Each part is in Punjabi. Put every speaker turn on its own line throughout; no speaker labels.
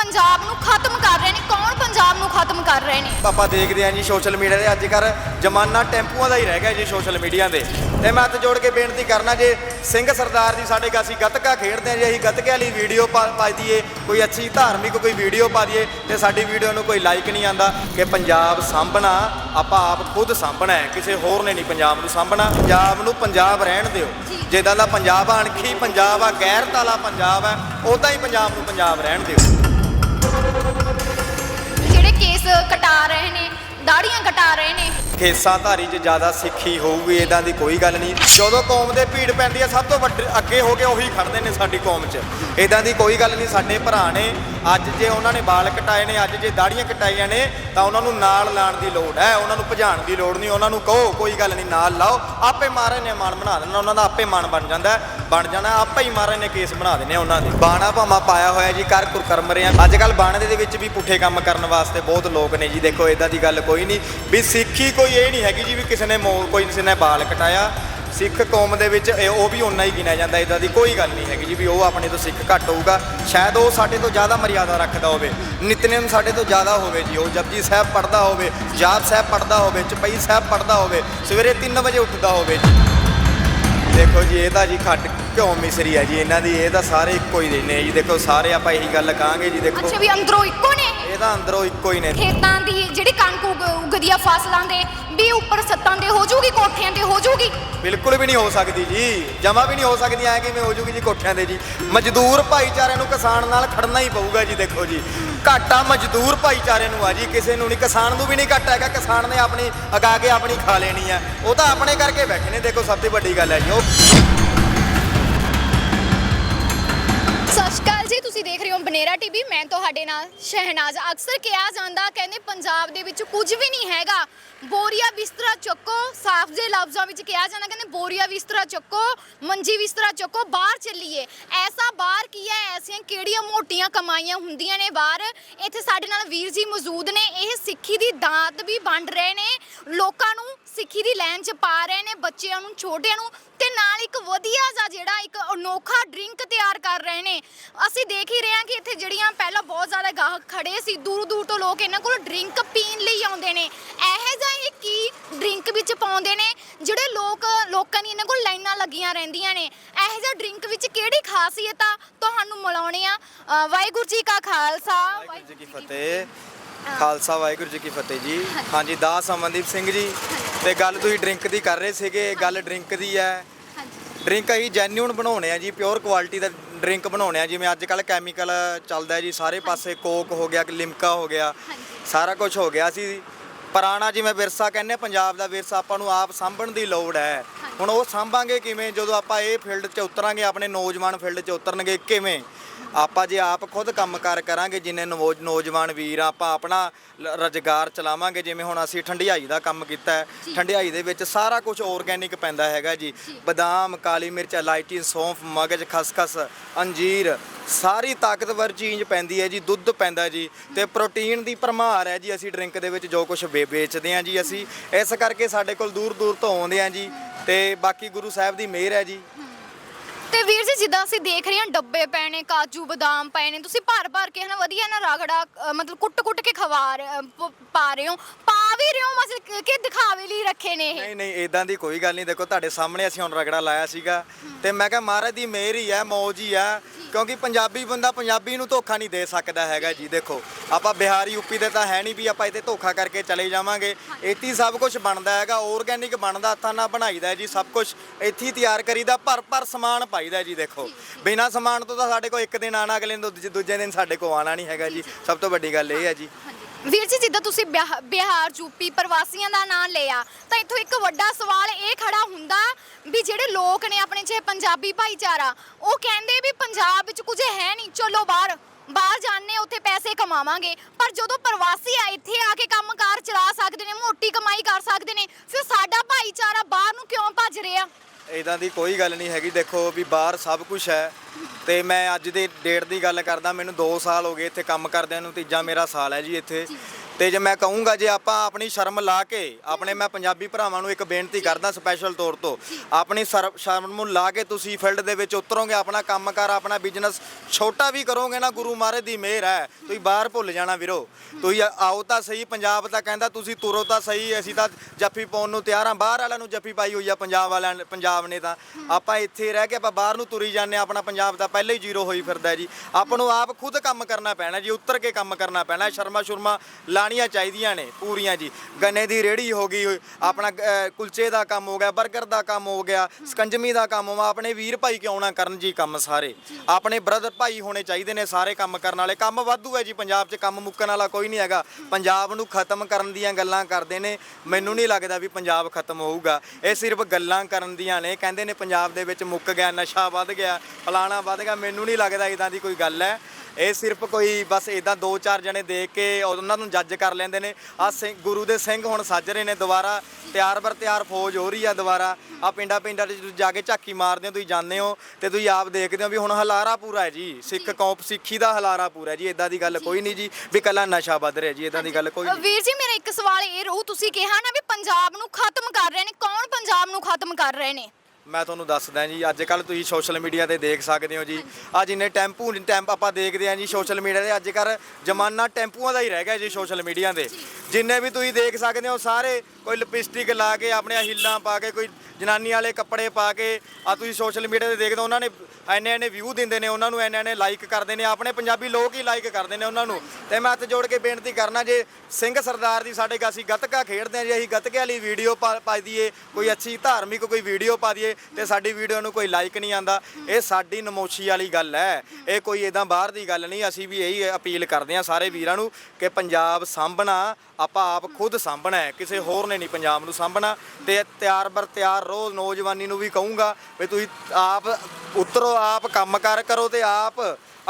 ਪੰਜਾਬ ਨੂੰ ਖਤਮ ਕਰ ਰਹੇ ਨੇ? ਕੌਣ ਪੰਜਾਬ ਨੂੰ ਖਤਮ ਕਰ ਰਹੇ ਨੇ?
ਆਪਾਂ ਦੇਖਦੇ ਆਂ ਜੀ ਸੋਸ਼ਲ ਮੀਡੀਆ 'ਤੇ। ਅੱਜ ਕੱਲ੍ਹ ਜ਼ਮਾਨਾ ਟੈਂਪੂਆਂ ਦਾ ਹੀ ਰਹਿ ਗਿਆ ਜੀ ਸੋਸ਼ਲ ਮੀਡੀਆ ਦੇ ਤੇ ਮੈਂ ਹੱਥ ਜੋੜ ਕੇ ਬੇਨਤੀ ਕਰਨਾ ਜੇ ਸਿੰਘ ਸਰਦਾਰ ਜੀ ਸਾਡੇ ਗਾ ਅਸੀਂ ਗੱਤਕਾ ਖੇਡਦੇ ਆਂ ਜੀ, ਅਸੀਂ ਗੱਤਕੇ ਵਾਲੀ ਵੀਡੀਓ ਪਾ ਪਾ ਦਈਏ, ਕੋਈ ਅੱਛੀ ਧਾਰਮਿਕ ਕੋਈ ਵੀਡੀਓ ਪਾ ਦਈਏ ਤੇ ਸਾਡੀ ਵੀਡੀਓ ਨੂੰ ਕੋਈ ਲਾਈਕ ਨਹੀਂ ਆਂਦਾ ਕਿ ਪੰਜਾਬ ਸਾਂਭਣਾ, ਆਪਾਂ ਆਪ ਖੁਦ ਸਾਂਭਣਾ ਹੈ, ਕਿਸੇ ਹੋਰ ਨੇ ਨਹੀਂ ਪੰਜਾਬ ਨੂੰ ਸਾਂਭਣਾ। ਪੰਜਾਬ ਨੂੰ ਪੰਜਾਬ ਰਹਿਣ ਦਿਓ। ਜਿੱਦਾਂ ਦਾ ਪੰਜਾਬ ਆ, ਅਣਖੀ ਪੰਜਾਬ ਆ ਗੈਰਤ ਵਾਲਾ ਪੰਜਾਬ ਆ ਉਦਾਂ ਹੀ ਪੰਜਾਬ ਨੂੰ ਪੰਜਾਬ ਰਹਿਣ ਦਿਓ।
ਕੇਸ ਕਟਾ ਰਹੇ ਨੇ, ਦਾੜੀਆਂ ਕਟਾ ਰਹੇ ਨੇ।
ਖੇਸਾਂ 'ਚ ਜ਼ਿਆਦਾ ਸਿੱਖੀ ਹੋਊਗੀ ਇਦਾਂ ਦੀ ਕੋਈ ਗੱਲ ਨਹੀਂ। ਜਦੋਂ ਕੌਮ ਦੇ ਭੀੜ ਪੈਂਦੀ ਹੈ ਸਭ ਤੋਂ ਵੱਡੇ ਅੱਗੇ ਹੋ ਕੇ ਉਹੀ ਖੜਦੇ ਨੇ ਸਾਡੀ ਕੌਮ 'ਚ। ਇਦਾਂ ਦੀ ਕੋਈ ਗੱਲ ਨਹੀਂ, ਸਾਡੇ ਭਰਾ ਨੇ, ਅੱਜ ਜੇ ਉਹਨਾਂ ਨੇ ਵਾਲ ਕਟਾਏ ਨੇ, ਅੱਜ ਜੇ ਦਾੜੀਆਂ ਕਟਾਈਆਂ ਨੇ, ਤਾਂ ਉਹਨਾਂ ਨੂੰ ਨਾਲ ਲਾਣ ਦੀ ਲੋੜ ਹੈ, ਉਹਨਾਂ ਨੂੰ ਭਜਾਉਣ ਦੀ ਲੋੜ ਨਹੀਂ, ਉਹਨਾਂ ਨੂੰ ਕਹੋ, ਕੋਈ ਗੱਲ ਨਹੀਂ, ਨਾਲ ਲਾਓ। ਆਪੇ ਮਹਾਰਾਜ ਨੇ ਮਨ ਬਣਾ ਦੇਣਾ ਉਹਨਾਂ ਦਾ ਆਪੇ ਮਨ ਬਣ ਜਾਂਦਾ ਬਣ ਜਾਣਾ, ਆਪਾਂ ਹੀ ਮਹਾਰਾਜ ਨੇ ਕੇਸ ਬਣਾ ਦੇਣੇ ਉਹਨਾਂ ਦੇ। ਬਾਣਾ ਭਾਮਾ ਪਾਇਆ ਹੋਇਆ ਜੀ ਕਰ ਕੁਰਕਰਮ ਰਿਆਂ। ਅੱਜ ਕੱਲ ਬਾਣੇ ਦੇ ਵਿੱਚ ਵੀ ਪੁੱਠੇ ਕੰਮ ਕਰਨ ਵਾਸਤੇ ਬਹੁਤ ਲੋਕ ਨੇ ਜੀ। ਦੇਖੋ ਇਦਾਂ ਦੀ ਗੱਲ ਕੋਈ ਨਹੀਂ। ਵੀ ਸਿੱਖੀ ਕੋਈ ਇਹ ਨਹੀਂ ਹੈਗੀ ਜੀ ਵੀ ਕਿਸੇ ਨੇ ਮੋਲ ਕੋਈ ਕਿਸੇ ਨੇ ਬਾਲ ਕਟਾਇਆ। ਸਿੱਖ ਕੌਮ ਦੇ ਵਿੱਚ ਇਹ ਉਹ ਵੀ ਓਨਾ ਹੀ ਗਿਣਿਆ ਜਾਂਦਾ ਇਦਾਂ ਦੀ ਕੋਈ ਗੱਲ ਨਹੀਂ ਹੈਗੀ ਜੀ ਵੀ ਉਹ ਆਪਣੇ ਤੋਂ ਸਿੱਖ ਘੱਟ ਹੋਊਗਾ। ਸ਼ਾਇਦ ਉਹ ਸਾਡੇ ਤੋਂ ਜ਼ਿਆਦਾ ਮਰਿਆਦਾ ਰੱਖਦਾ ਹੋਵੇ। ਨਿਤਨੇਮ ਸਾਡੇ ਤੋਂ ਜ਼ਿਆਦਾ ਹੋਵੇ ਜੀ। ਉਹ ਜਪਜੀ ਸਾਹਿਬ ਪੜਦਾ ਹੋਵੇ, ਜਾਪ ਸਾਹਿਬ ਪੜਦਾ ਹੋਵੇ, ਚਪਈ ਸਾਹਿਬ ਪੜਦਾ ਹੋਵੇ, ਸਵੇਰੇ 3 ਵਜੇ ਉੱਠਦਾ ਹੋਵੇ ਜੀ। ਦੇਖੋ ਜੀ, ਇਹ ਤਾਂ ਜੀ ਖੱਟ ਕਿਉਂ ਮਿਸਰੀ ਹੈ ਜੀ, ਇਹਨਾਂ ਦੀ, ਇਹ ਤਾਂ ਸਾਰੇ ਇੱਕੋ ਹੀ ਨੇ ਜੀ। ਦੇਖੋ, ਸਾਰੇ ਆਪਾਂ ਇਹੀ ਗੱਲ ਕਹਾਂਗੇ ਜੀ, ਦੇਖੋ।
ਅੱਛਾ ਵੀ ਅੰਦਰੋਂ ਇੱਕੋ
ਤਾਂ ਅੰਦਰੋਂ ਇੱਕੋ ਹੀ ਨੇ।
ਖੇਤਾਂ ਦੀ ਜਿਹੜੀ ਕਣਕ ਉਗ- ਉਗਦੀ ਆ ਫਸਲਾਂ ਦੇ ਵੀ ਉੱਪਰ ਸੱਤਾਂ ਦੇ ਹੋ ਜੂਗੀ ਕੋਠਿਆਂ ਤੇ ਹੋ ਜੂਗੀ?
ਬਿਲਕੁਲ ਵੀ ਨਹੀਂ ਹੋ ਸਕਦੀ ਜੀ। ਜਮਾ ਵੀ ਨਹੀਂ ਹੋ ਸਕਦੀ ਐ ਕਿਵੇਂ ਹੋ ਜੂਗੀ ਜੀ ਕੋਠਿਆਂ ਦੇ ਜੀ। ਮਜ਼ਦੂਰ ਭਾਈਚਾਰੇ ਨੂੰ ਕਿਸਾਨ ਨਾਲ ਖੜਨਾ ਹੀ ਪਊਗਾ ਜੀ ਦੇਖੋ ਜੀ। ਘਾਟਾ ਮਜ਼ਦੂਰ ਭਾਈਚਾਰੇ ਨੂੰ ਆ ਜੀ ਕਿਸੇ ਨੂੰ ਨਹੀਂ ਕਿਸਾਨ ਨੂੰ ਵੀ ਨਹੀਂ ਘਾਟਾ ਹੈਗਾ ਕਿਸਾਨ ਨੇ ਆਪਣੀ ਅਗਾ ਕੇ ਆਪਣੀ ਖਾ ਲੈਣੀ ਆ। ਉਹ ਤਾਂ ਆਪਣੇ ਕਰਕੇ ਬੈਠੇ ਨੇ ਦੇਖੋ ਸਭ ਤੋਂ ਵੱਡੀ ਗੱਲ ਹੈ ਜੀ ਉਹ
ਬਨੇਰਾ ਮੈਂ ਤੁਹਾਡੇ ਨਾਲ ਸ਼ਹਿਨਾਜ਼ ਅਕਸਰ ਕਿਹਾ ਜਾਂਦਾ ਕਹਿੰਦੇ ਪੰਜਾਬ ਦੇ ਵਿੱਚ ਕੁਝ ਵੀ ਨਹੀਂ ਹੈਗਾ। ਬੋਰੀਆ ਬਿਸਤਰਾ ਚੱਕੋ, ਸਾਫ਼ ਜੇ ਲਫ਼ਜ਼ਾਂ ਵਿੱਚ ਕਿਹਾ ਜਾਂਦਾ ਕਹਿੰਦੇ ਬੋਰੀਆ ਬਿਸਤਰਾ ਚੱਕੋ, ਮੰਜੀ ਬਿਸਤਰਾ ਚੱਕੋ, ਬਾਹਰ ਚੱਲੀਏ। ਐਸਾ ਬਾਹਰ ਕੀ ਹੈ? ਐਸੀਆਂ ਕਿਹੜੀਆਂ ਮੋਟੀਆਂ ਕਮਾਈਆਂ ਹੁੰਦੀਆਂ ਨੇ ਬਾਹਰ? ਇੱਥੇ ਸਾਡੇ ਨਾਲ ਵੀਰ ਜੀ ਮੌਜੂਦ ਨੇ। ਇਹ ਸਿੱਖੀ ਦੀ ਦਾਤ ਵੀ ਵੰਡ ਰਹੇ ਨੇ। ਲੋਕਾਂ ਨੂੰ ਸਿੱਖੀ ਦੀ ਲਾਈਨ 'ਚ ਪਾ ਰਹੇ ਨੇ ਬੱਚਿਆਂ ਨੂੰ, ਛੋਟਿਆਂ ਨੂੰ ਤੇ ਨਾਲ ਇੱਕ ਵਧੀਆ ਜਿਹਾ ਜਿਹੜਾ ਇੱਕ ਅਨੋਖਾ ਡਰਿੰਕ ਤਿਆਰ ਕਰ ਰਹੇ ਨੇ। ਅਸੀਂ ਦੇਖ ਹੀ ਰਹੇ ਹਾਂ ਕਿ ਇੱਥੇ ਜਿਹੜੀਆਂ ਪਹਿਲਾਂ ਬਹੁਤ ਜ਼ਿਆਦਾ ਗਾਹਕ ਖੜੇ ਸੀ, ਦੂਰ ਦੂਰ ਤੋਂ ਲੋਕ ਇਹਨਾਂ ਕੋਲ ਡਰਿੰਕ ਪੀਣ ਲਈ ਆਉਂਦੇ ਨੇ। ਇਹੋ ਜਿਹਾ ਇਹ ਕੀ ਡਰਿੰਕ ਵਿੱਚ ਪਾਉਂਦੇ ਨੇ, ਜਿਹੜੇ ਲੋਕ, ਲੋਕਾਂ ਦੀ ਇਹਨਾਂ ਕੋਲ ਲਾਈਨਾਂ ਲੱਗੀਆਂ ਰਹਿੰਦੀਆਂ ਨੇ। ਇਹੋ ਜਿਹਾ ਡਰਿੰਕ ਵਿੱਚ ਕਿਹੜੀ ਖਾਸੀਅਤ ਆ? ਤੁਹਾਨੂੰ ਮਿਲਾਉਣੇ ਆ। ਵਾਹਿਗੁਰੂ ਜੀ ਕਾ ਖਾਲਸਾ।
ਵਾਹਿਗੁਰੂ ਜੀ ਕੀ ਫਤਿਹ। ਖਾਲਸਾ ਵਾਹਿਗੁਰੂ ਜੀ ਕੀ ਫਤਿਹ ਜੀ। ਹਾਂਜੀ ਦਾਸ ਅਮਨਦੀਪ ਸਿੰਘ ਜੀ ਤੇ ਗੱਲ ਤੁਸੀਂ ਡਰਿੰਕ ਦੀ ਕਰ ਰਹੇ ਸੀਗੇ ਗੱਲ ਡਰਿੰਕ ਦੀ ਹੈ।
ਹਾਂਜੀ।
ਡਰਿੰਕ ਅਸੀਂ ਜੈਨੂਨ ਬਣਾਉਣੇ ਆ ਜੀ ਪਿਓਰ ਕੁਆਲਿਟੀ ਦਾ ਡਰਿੰਕ ਬਣਾਉਣੇ ਆ ਜਿਵੇਂ ਅੱਜ ਕੱਲ ਕੈਮੀਕਲ ਚੱਲਦਾ ਹੈ ਜੀ ਸਾਰੇ ਪਾਸੇ ਕੋਕ ਹੋ ਗਿਆ ਲਿਮਕਾ ਹੋ ਗਿਆ ਸਾਰਾ ਕੁਝ ਹੋ ਗਿਆ ਸੀ। ਪੁਰਾਣਾ ਜਿਵੇਂ ਵਿਰਸਾ ਕਹਿੰਦੇ ਪੰਜਾਬ ਦਾ ਵਿਰਸਾ ਆਪਾਂ ਨੂੰ ਆਪ ਸਾਂਭਣ ਦੀ ਲੋੜ ਹੈ। ਹੁਣ ਉਹ ਸਾਂਭਾਂਗੇ ਕਿਵੇਂ ਜਦੋਂ ਆਪਾਂ ਇਹ ਫੀਲਡ 'ਚ ਉਤਰਾਂਗੇ ਆਪਣੇ ਨੌਜਵਾਨ ਫੀਲਡ 'ਚ ਉਤਰਨਗੇ ਕਿਵੇਂ? ਆਪਾਂ ਜੇ ਆਪ ਖੁਦ ਕੰਮਕਾਰ ਕਰਾਂਗੇ ਜਿੰਨੇ ਨਵੋ- ਨੌਜਵਾਨ ਵੀਰ ਆ ਆਪਾਂ ਆਪਣਾ ਲ- ਰੁਜ਼ਗਾਰ ਚਲਾਵਾਂਗੇ ਜਿਵੇਂ ਹੁਣ ਅਸੀਂ ਠੰਡਿਆਈ ਦਾ ਕੰਮ ਕੀਤਾ ਹੈ। ਠੰਡਿਆਈ ਦੇ ਵਿੱਚ ਸਾਰਾ ਕੁਝ ਆਰਗੈਨਿਕ ਪੈਂਦਾ ਹੈਗਾ ਜੀ। ਬਦਾਮ ਕਾਲੀ ਮਿਰਚ ਇਲਾਇਚੀ ਸੌਂਫ ਮਗਜ ਖਸਖਸ ਅੰਜੀਰ ਸਾਰੀ ਤਾਕਤਵਰ ਚੀਜ਼ ਪੈਂਦੀ ਹੈ ਜੀ ਦੁੱਧ ਪੈਂਦਾ ਜੀ। ਤੇ ਪ੍ਰੋਟੀਨ ਦੀ ਭਰਮਾਰ ਹੈ ਜੀ ਅਸੀਂ ਡਰਿੰਕ ਦੇ ਵਿੱਚ ਜੋ ਕੁਝ ਵੇਚਦੇ ਹਾਂ ਜੀ ਅਸੀਂ ਇਸ ਕਰਕੇ ਸਾਡੇ ਕੋਲ ਦੂਰ ਦੂਰ ਤੋਂ ਆਉਂਦੇ ਆ ਜੀ। ਤੇ ਬਾਕੀ ਗੁਰੂ ਸਾਹਿਬ ਦੀ ਮਿਹਰ ਹੈ ਜੀ।
ਤੇ ਵੀਰ ਜੀ ਜਿੱਦਾਂ ਅਸੀਂ ਦੇਖ ਰਹੇ ਹਾਂ ਡੱਬੇ ਪਏ ਨੇ ਕਾਜੂ ਬਦਾਮ ਪਏ ਨੇ। ਤੁਸੀਂ ਭਰ ਭਰ ਕੇ ਹਨਾ ਵਧੀਆ ਨਾ ਰਗੜਾ ਅ, ਮਤਲਬ ਕੁੱਟ ਕੁੱਟ ਕੇ ਖਵਾ ਰਹੇ ਅ, ਪ- ਪਾ ਰਹੇ ਹੋ। ਪਾ ਵੀ ਰਹੇ ਹੋ ਮਤਲਬ ਕਿ- ਦਿਖਾਵੇ ਲਈ ਰੱਖੇ ਨੇ ਇਹ?
ਨਹੀਂ ਨਹੀਂ ਇਦਾਂ ਦੀ ਕੋਈ ਗੱਲ ਨਹੀਂ। ਦੇਖੋ ਤੁਹਾਡੇ ਸਾਹਮਣੇ ਅਸੀਂ ਹੁਣ ਰਗੜਾ ਲਾਇਆ ਸੀਗਾ। ਤੇ ਮੈਂ ਕਿਹਾ ਮਹਾਰਾਜ ਦੀ ਮਿਹਰ ਹੀ ਹੈ ਮੌਜ ਹੀ ਹੈ ਕਿਉਂਕਿ ਪੰਜਾਬੀ ਬੰਦਾ ਪੰਜਾਬੀ ਨੂੰ ਧੋਖਾ ਨਹੀਂ ਦੇ ਸਕਦਾ ਹੈਗਾ ਜੀ। ਦੇਖੋ ਆਪਾਂ ਬਿਹਾਰੀ ਯੂਪੀ ਦੇ ਤਾਂ ਹੈ ਨਹੀਂ ਵੀ ਆਪਾਂ ਇੱਥੇ ਧੋਖਾ ਕਰਕੇ ਚਲੇ ਜਾਵਾਂਗੇ। ਇੱਥੇ ਹੀ ਸਭ ਕੁਝ ਬਣਦਾ ਹੈਗਾ। ਆਰਗੈਨਿਕ ਬਣਦਾ ਹੱਥਾਂ ਨਾਲ ਬਣਾਈਦਾ ਜੀ। ਸਭ ਕੁਝ ਇੱਥੇ ਹੀ ਤਿਆਰ ਕਰੀਦਾ ਭਰ ਭਰ ਸਮਾਨ ਪਾਈਦਾ ਜੀ ਦੇਖੋ। ਬਿਨਾ ਸਮਾਨ ਤੋਂ ਤਾਂ ਸਾਡੇ ਕੋਲ ਇੱਕ ਦਿਨ ਆਣਾ ਅਗਲੇ ਦਿਨ ਦੂਜੇ ਦਿਨ ਸਾਡੇ ਕੋਲ ਆਣਾ ਨਹੀਂ ਹੈਗਾ ਜੀ। ਸਭ ਤੋਂ ਵੱਡੀ ਗੱਲ ਇਹ ਹੈ ਜੀ।
ਵੀਰ ਜੀ, ਜਿੱਦਾਂ ਤੁਸੀਂ ਬਿਹਾ- ਬਿਹਾਰ ਯੂਪੀ ਪ੍ਰਵਾਸੀਆਂ ਦਾ ਨਾਂ ਲਿਆ, ਤਾਂ ਇੱਥੋਂ ਇੱਕ ਵੱਡਾ ਸਵਾਲ ਇਹ ਖੜਾ ਹੁੰਦਾ ਵੀ ਜਿਹੜੇ ਲੋਕ ਨੇ ਆਪਣੇ ਚਾਹੇ ਪੰਜਾਬੀ ਭਾਈਚਾਰਾ, ਉਹ ਕਹਿੰਦੇ ਵੀ ਪੰਜਾਬ ਵਿੱਚ ਕੁਝ ਹੈ ਨਹੀਂ, ਚਲੋ ਬਾਹਰ ਬਾਹਰ ਜਾਣੇ ਉੱਥੇ ਪੈਸੇ ਕਮਾਵਾਂਗੇ, ਪਰ ਜਦੋਂ ਪ੍ਰਵਾਸੀ ਆ, ਇੱਥੇ ਆ ਕੇ ਕੰਮਕਾਰ ਚਲਾ ਸਕਦੇ ਨੇ, ਮੋਟੀ ਕਮਾਈ ਕਰ ਸਕਦੇ ਨੇ, ਫਿਰ ਸਾਡਾ ਭਾਈਚਾਰਾ ਬਾਹਰ ਨੂੰ ਕਿਉਂ ਭੱਜ ਰਿਹਾ?
ਇਦਾਂ ਦੀ ਕੋਈ ਗੱਲ ਨਹੀਂ ਹੈਗੀ। ਦੇਖੋ ਵੀ ਬਾਹਰ ਸਭ ਕੁਝ ਹੈ ਤੇ ਮੈਂ ਅੱਜ ਦੇ ਡੇਟ ਦੀ ਗੱਲ ਕਰਦਾ। ਮੈਨੂੰ 2 ਸਾਲ ਹੋ ਗਏ ਇੱਥੇ ਕੰਮ ਕਰਦਿਆਂ ਨੂੰ ਤੀਜਾ ਮੇਰਾ ਸਾਲ ਹੈ ਜੀ ਇੱਥੇ। ਤੇ ਜੇ ਮੈਂ ਕਹੂੰਗਾ ਜੇ ਆਪਾਂ ਆਪਣੀ ਸ਼ਰਮ ਲਾ ਕੇ ਆਪਣੇ ਮੈਂ ਪੰਜਾਬੀ ਭਰਾਵਾਂ ਨੂੰ ਇੱਕ ਬੇਨਤੀ ਕਰਦਾ ਸਪੈਸ਼ਲ ਤੌਰ ਤੋਂ ਆਪਣੀ ਸ਼ਰ- ਸ਼ਰਮ ਨੂੰ ਲਾ ਕੇ ਤੁਸੀਂ ਫੀਲਡ ਦੇ ਵਿੱਚ ਉਤਰੋਗੇ ਆਪਣਾ ਕੰਮਕਾਰ ਆਪਣਾ ਬਿਜ਼ਨਸ ਛੋਟਾ ਵੀ ਕਰੋਗੇ ਨਾ ਗੁਰੂ ਮਹਾਰਾਜ ਦੀ ਮਿਹਰ ਹੈ। ਤੁਸੀਂ ਬਾਹਰ ਭੁੱਲ ਜਾਣਾ ਵੀਰੋ। ਤੁਸੀਂ ਆਓ ਤਾਂ ਸਹੀ ਪੰਜਾਬ ਤਾਂ ਕਹਿੰਦਾ ਤੁਸੀਂ ਤੁਰੋ ਤਾਂ ਸਹੀ ਅਸੀਂ ਤਾਂ ਜੱਫੀ ਪਾਉਣ ਨੂੰ ਤਿਆਰ ਹਾਂ ਬਾਹਰ ਵਾਲਿਆਂ ਨੂੰ ਜੱਫੀ ਪਾਈ ਹੋਈ ਆ ਪੰਜਾਬ ਵਾਲਿਆਂ ਨੇ ਪੰਜਾਬ ਨੇ ਤਾਂ। ਆਪਾਂ ਇੱਥੇ ਰਹਿ ਕੇ ਆਪਾਂ ਬਾਹਰ ਨੂੰ ਤੁਰੀ ਜਾਂਦੇ ਹਾਂ, ਆਪਣਾ ਪੰਜਾਬ ਤਾਂ ਪਹਿਲੇ ਹੀ ਜ਼ੀਰੋ ਹੋਈ ਫਿਰਦਾ ਜੀ। ਆਪਾਂ ਨੂੰ ਆਪ ਖੁਦ ਕੰਮ ਕਰਨਾ ਪੈਣਾ ਜੀ ਉੱਤਰ ਕੇ ਕੰਮ ਕਰਨਾ ਪੈਣਾ ਸ਼ਰਮਾ ਸ਼ੁਰਮਾ ਲਾਣੀਆਂ ਚਾਹੀਦੀਆਂ ਨੇ ਪੂਰੀਆਂ ਜੀ। ਗੰਨੇ ਦੀ ਰੇੜੀ ਹੋ ਗਈ ਆਪਣਾ ਅਹ, ਕੁਲਚੇ ਦਾ ਕੰਮ ਹੋ ਗਿਆ 버ਗਰ ਦਾ ਕੰਮ ਹੋ ਗਿਆ ਸਕੰਜਮੀ ਦਾ ਕੰਮ ਹੋ ਗਿਆ ਆਪਣੇ ਵੀਰ ਭਾਈ ਕਿਉਂ ਨਾ ਕਰਨ ਜੀ ਕੰਮ ਸਾਰੇ? ਆਪਣੇ ਬ੍ਰਦਰ ਭਾਈ ਹੋਣੇ ਚਾਹੀਦੇ ਨੇ ਸਾਰੇ ਕੰਮ ਕਰਨ ਵਾਲੇ। ਕੰਮ ਵਾਧੂ ਹੈ ਜੀ ਪੰਜਾਬ 'ਚ ਕੰਮ ਮੁੱਕਣ ਵਾਲਾ ਕੋਈ ਨਹੀਂ ਹੈਗਾ। ਪੰਜਾਬ ਨੂੰ ਖਤਮ ਕਰਨ ਦੀਆਂ ਗੱਲਾਂ ਕਰਦੇ ਨੇ। ਮੈਨੂੰ ਨਹੀਂ ਲੱਗਦਾ ਵੀ ਪੰਜਾਬ ਖਤਮ ਹੋ ਹੋਊਗਾ। ਇਹ ਸਿਰਫ ਗੱਲਾਂ ਕਰਨ ਦੀਆਂ ਨੇ। ਕਹਿੰਦੇ ਨੇ, ਪੰਜਾਬ ਦੇ ਵਿੱਚ ਮੁੱਕ ਗਿਆ, ਨਸ਼ਾ ਵੱਧ ਗਿਆ, ਫਲਾਣਾ ਵੱਧ ਗਿਆ। ਮੈਨੂੰ ਨਹੀਂ ਲੱਗਦਾ ਇਦਾਂ ਦੀ ਕੋਈ ਗੱਲ ਹੈ। ਇਹ ਸਿਰਫ ਕੋਈ ਬਸ ਇਦਾਂ ਦੋ ਚਾਰ ਜਣੇ ਦੇਖ ਕੇ ਉਹਨਾਂ ਨੂੰ ਜੱਜ ਕਰ ਲੈਂਦੇ ਨੇ। ਆ ਸਿੰਘ ਗੁਰੂ ਦੇ ਸਿੰਘ ਹੁਣ ਸੱਜ ਰਹੇ ਨੇ ਦੁਬਾਰਾ। ਤਿਆਰ ਬਰ ਤਿਆਰ ਫੌਜ ਹੋ ਰਹੀ ਆ ਦੁਬਾਰਾ। ਆ ਪਿੰਡਾਂ ਪਿੰਡਾਂ 'ਚ ਤੁਸੀਂ ਜਾ ਕੇ ਝਾਕੀ ਮਾਰਦੇ ਹੋ ਤੁਸੀਂ ਜਾਂਦੇ ਹੋ ਤੇ ਤੁਸੀਂ ਆਪ ਦੇਖਦੇ ਹੋ ਵੀ ਹੁਣ ਹਲਾਰਾ ਪੂਰਾ ਹੈ ਜੀ। ਸਿੱਖ ਕੌਮ ਸਿੱਖੀ ਦਾ ਹਲਾਰਾ ਪੂਰਾ ਹੈ ਜੀ ਇਦਾਂ ਦੀ ਗੱਲ ਕੋਈ ਨਹੀਂ ਜੀ ਵੀ ਕੱਲਾ ਨਸ਼ਾ ਵੱਧ ਰਿਹਾ ਜੀ ਇਦਾਂ ਦੀ ਗੱਲ ਕੋਈ ਨਹੀਂ।
ਵੀਰ ਜੀ ਮੇਰਾ ਇੱਕ ਸਵਾਲ ਇਹ ਰਹੂ ਤੁਸੀਂ ਕਿਹਾ ਨਾ ਵੀ ਪੰਜਾਬ ਨੂੰ ਖਤਮ ਕਰ ਰਹੇ ਨੇ। ਕੌਣ ਪੰਜਾਬ ਨੂੰ ਖਤਮ ਕਰ ਰਹੇ ਨੇ?
ਮੈਂ ਤੁਹਾਨੂੰ ਦੱਸਦਾ ਜੀ, ਅੱਜ ਕੱਲ ਤੁਸੀਂ ਸੋਸ਼ਲ ਮੀਡੀਆ ਤੇ ਦੇਖ ਸਕਦੇ ਹੋ ਜੀ। ਆ ਜਿੰਨੇ ਟੈਂਪੂ, ਟੈਂਪ ਆਪਾਂ ਦੇਖਦੇ ਆ ਜੀ ਸੋਸ਼ਲ ਮੀਡੀਆ ਤੇ, ਅੱਜ ਕੱਲ ਜ਼ਮਾਨਾ ਟੈਂਪੂਆਂ ਦਾ ਹੀ ਰਹਿ ਗਿਆ ਜੀ ਸੋਸ਼ਲ ਮੀਡੀਆ ਦੇ ਜਿੰਨੇ ਵੀ ਤੁਸੀਂ ਦੇਖ ਸਕਦੇ ਹੋ, ਸਾਰੇ ਕੋਈ ਲਿਪਸਟਿਕ ਲਾ ਕੇ ਆਪਣੇ ਹਿੱਲਾਂ ਪਾ ਕੇ, ਕੋਈ ਜਨਾਨੀ ਵਾਲੇ ਕੱਪੜੇ ਪਾ ਕੇ ਆ ਤੁਸੀਂ ਸੋਸ਼ਲ ਮੀਡੀਆ ਤੇ ਦੇਖਦੇ ਹੋ, ਉਹਨਾਂ ਨੇ ਐਨੇ ਐਨੇ ਵਿਊ ਦਿੰਦੇ ਨੇ, ਉਹਨਾਂ ਨੂੰ ਐਨੇ ਐਨੇ ਲਾਈਕ ਕਰਦੇ ਨੇ, ਆਪਣੇ ਪੰਜਾਬੀ ਲੋਕ ਹੀ ਲਾਈਕ ਕਰਦੇ ਨੇ ਉਹਨਾਂ ਨੂੰ। ਤੇ ਮੈਂ ਹੱਥ ਜੋੜ ਕੇ ਬੇਨਤੀ ਕਰਨਾ ਜੇ ਸਿੰਘ ਸਰਦਾਰ ਦੀ ਸਾਡੇ ਅਸੀਂ ਗੱਤਕਾ ਖੇਡਦੇ ਆ ਜੀ, ਅਸੀਂ ਗੱਤਕੇ ਵਾਲੀ ਵੀਡੀਓ ਪਾ ਪਾ ਦਈਏ, ਕੋਈ ਅੱਛੀ ਧਾਰਮਿਕ ਕੋਈ ਵੀਡੀਓ ਪਾ ਦਈਏ ਤੇ ਸਾਡੀ ਵੀਡੀਓ ਨੂੰ ਕੋਈ ਲਾਈਕ ਨਹੀਂ ਆਂਦਾ। ਇਹ ਸਾਡੀ ਨਮੋਸ਼ੀ ਵਾਲੀ ਗੱਲ ਹੈ। ਇਹ ਕੋਈ ਇਦਾਂ ਬਾਹਰ ਦੀ ਗੱਲ ਨਹੀਂ। ਅਸੀਂ ਵੀ ਇਹੀ ਅਪੀਲ ਕਰਦੇ ਹਾਂ ਸਾਰੇ ਵੀਰਾਂ ਨੂੰ ਕਿ ਪੰਜਾਬ ਸਾਂਭਣਾ, ਆਪਾਂ ਆਪ ਖੁਦ ਸਾਂਭਣਾ ਹੈ। ਕਿਸੇ ਹੋਰ ਨੇ ਨਹੀਂ ਪੰਜਾਬ ਨੂੰ ਸਾਂਭਣਾ। ਤੇ ਤਿਆਰ ਬਰ ਤਿਆਰ ਰੋ ਨੌਜਵਾਨੀ ਨੂੰ ਵੀ ਕਹੂੰਗਾ ਵੀ ਤੁਸੀਂ ਆਪ ਉਤਰੋ, ਆਪ ਕੰਮ ਕਾਰ ਕਰੋ ਤੇ ਆਪ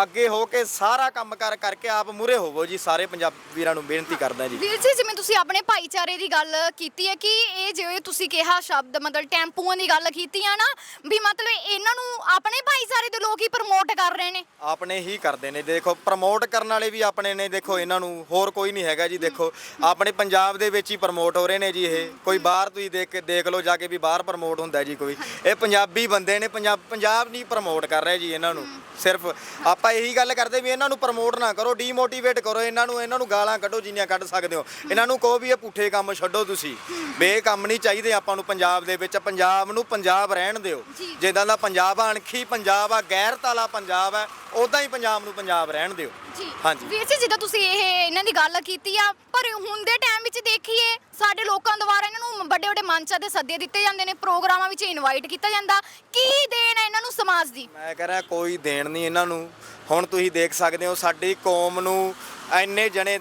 ਅੱਗੇ ਹੋ ਕੇ ਸਾਰਾ ਕੰਮ ਕਾਰ ਕਰਕੇ ਆਪ ਮੂਰੇ ਹੋਵੋ ਜੀ ਸਾਰੇ ਪੰਜਾਬ ਵੀਰਾਂ ਨੂੰ ਬੇਨਤੀ ਕਰਦਾ ਜੀ।
ਵੀਰ ਜੀ ਜਿਵੇਂ ਤੁਸੀਂ ਆਪਣੇ ਭਾਈਚਾਰੇ ਦੀ ਗੱਲ ਕੀਤੀ ਹੈ ਕਿ ਇਹ ਜਿਵੇਂ ਤੁਸੀਂ ਕਿਹਾ ਸ਼ਬਦ ਮਤਲਬ ਟੈਂਪੂਆਂ ਦੀ ਗੱਲ ਕੀਤੀ ਆ ਨਾ ਵੀ ਮਤਲਬ ਇਹਨਾਂ ਨੂੰ ਆਪਣੇ ਭਾਈਚਾਰੇ ਦੇ ਲੋਕ ਹੀ ਪ੍ਰਮੋਟ ਕਰ ਰਹੇ ਨੇ।
ਆਪਣੇ ਹੀ ਕਰਦੇ ਨੇ ਦੇਖੋ ਪ੍ਰਮੋਟ ਕਰਨ ਵਾਲੇ ਵੀ ਆਪਣੇ ਨੇ ਦੇਖੋ ਇਹਨਾਂ ਨੂੰ ਹੋਰ ਕੋਈ ਨਹੀਂ ਹੈਗਾ ਜੀ ਦੇਖੋ ਆਪਣੇ ਪੰਜਾਬ ਦੇ ਵਿੱਚ ਹੀ ਪ੍ਰਮੋਟ ਹੋ ਰਹੇ ਨੇ ਜੀ ਇਹ। ਕੋਈ ਬਾਹਰ ਤੁਸੀਂ ਦੇਖ ਕੇ ਦੇਖ ਲਓ ਜਾ ਕੇ ਵੀ ਬਾਹਰ ਪ੍ਰਮੋਟ ਹੁੰਦਾ ਜੀ ਕੋਈ। ਇਹ ਪੰਜਾਬੀ ਬੰਦੇ ਨੇ ਪੰਜਾਬ ਪੰਜਾਬ ਨਹੀਂ ਪ੍ਰਮੋਟ ਕਰ ਰਿਹਾ ਜੀ ਇਹਨਾਂ ਨੂੰ। ਸਿਰਫ ਆਪਾਂ ਇਹੀ ਗੱਲ ਕਰਦੇ ਵੀ ਇਹਨਾਂ ਨੂੰ ਪ੍ਰਮੋਟ ਨਾ ਕਰੋ ਡੀਮੋਟੀਵੇਟ ਕਰੋ ਇਹਨਾਂ ਨੂੰ ਇਹਨਾਂ ਨੂੰ ਗਾਲਾਂ ਕੱਢੋ ਜਿੰਨੀਆਂ ਕੱਢ ਸਕਦੇ ਹੋ। ਇਹਨਾਂ ਨੂੰ ਕਹੋ ਵੀ ਇਹ ਪੁੱਠੇ ਕੰਮ ਛੱਡੋ ਤੁਸੀਂ। ਬੇ ਕੰਮ ਨਹੀਂ ਚਾਹੀਦੇ ਆਪਾਂ ਨੂੰ ਪੰਜਾਬ ਦੇ ਵਿੱਚ। ਪੰਜਾਬ ਨੂੰ ਪੰਜਾਬ ਰਹਿਣ ਦਿਓ। ਜਿੱਦਾਂ ਦਾ ਪੰਜਾਬ ਆ ਅਣਖੀ ਪੰਜਾਬ ਆ ਗੈਰਤ ਵਾਲਾ ਪੰਜਾਬ ਆ ਉਦਾਂ ਹੀ ਪੰਜਾਬ ਨੂੰ ਪੰਜਾਬ ਰਹਿਣ ਦਿਓ।
ਜੀ।
ਹਾਂਜੀ।
ਵੀਰ ਜੀ ਜਿੱਦਾਂ ਤੁਸੀਂ ਇਹ ਇਹਨਾਂ ਦੀ ਗੱਲ ਕੀਤੀ ਆ ਪਰ ਹੁਣ ਦੇ ਟਾਈਮ ਵਿੱਚ ਦੇਖੀਏ ਸਾਡੇ ਲੋਕਾਂ ਦੁਆਰਾ ਇਹਨਾਂ ਨੂੰ ਵੱਡੇ ਵੱਡੇ ਮੰਚਾਂ ਤੇ ਸੱਦੇ ਦਿੱਤੇ ਜਾਂਦੇ ਨੇ ਪ੍ਰੋਗਰਾਮਾਂ ਵਿੱਚ ਇਨਵਾਈਟ ਕੀਤਾ ਜਾਂਦਾ। ਕੀ ਦੇਣ ਹੈ ਇਹਨਾਂ ਨੂੰ ਸਮਾਜ ਦੀ?
ਮੈਂ ਕਹ ਰਿਹਾ ਕੋਈ ਦੇਣ ਨਹੀਂ ਇਹਨਾਂ ਨੂੰ। ਹੁਣ ਤੁਸੀਂ ਦੇਖ ਸਕਦੇ ਹੋ ਸਾਡੀ ਕੌਮ ਨੂੰ ਐਨੇ ਜਣੇ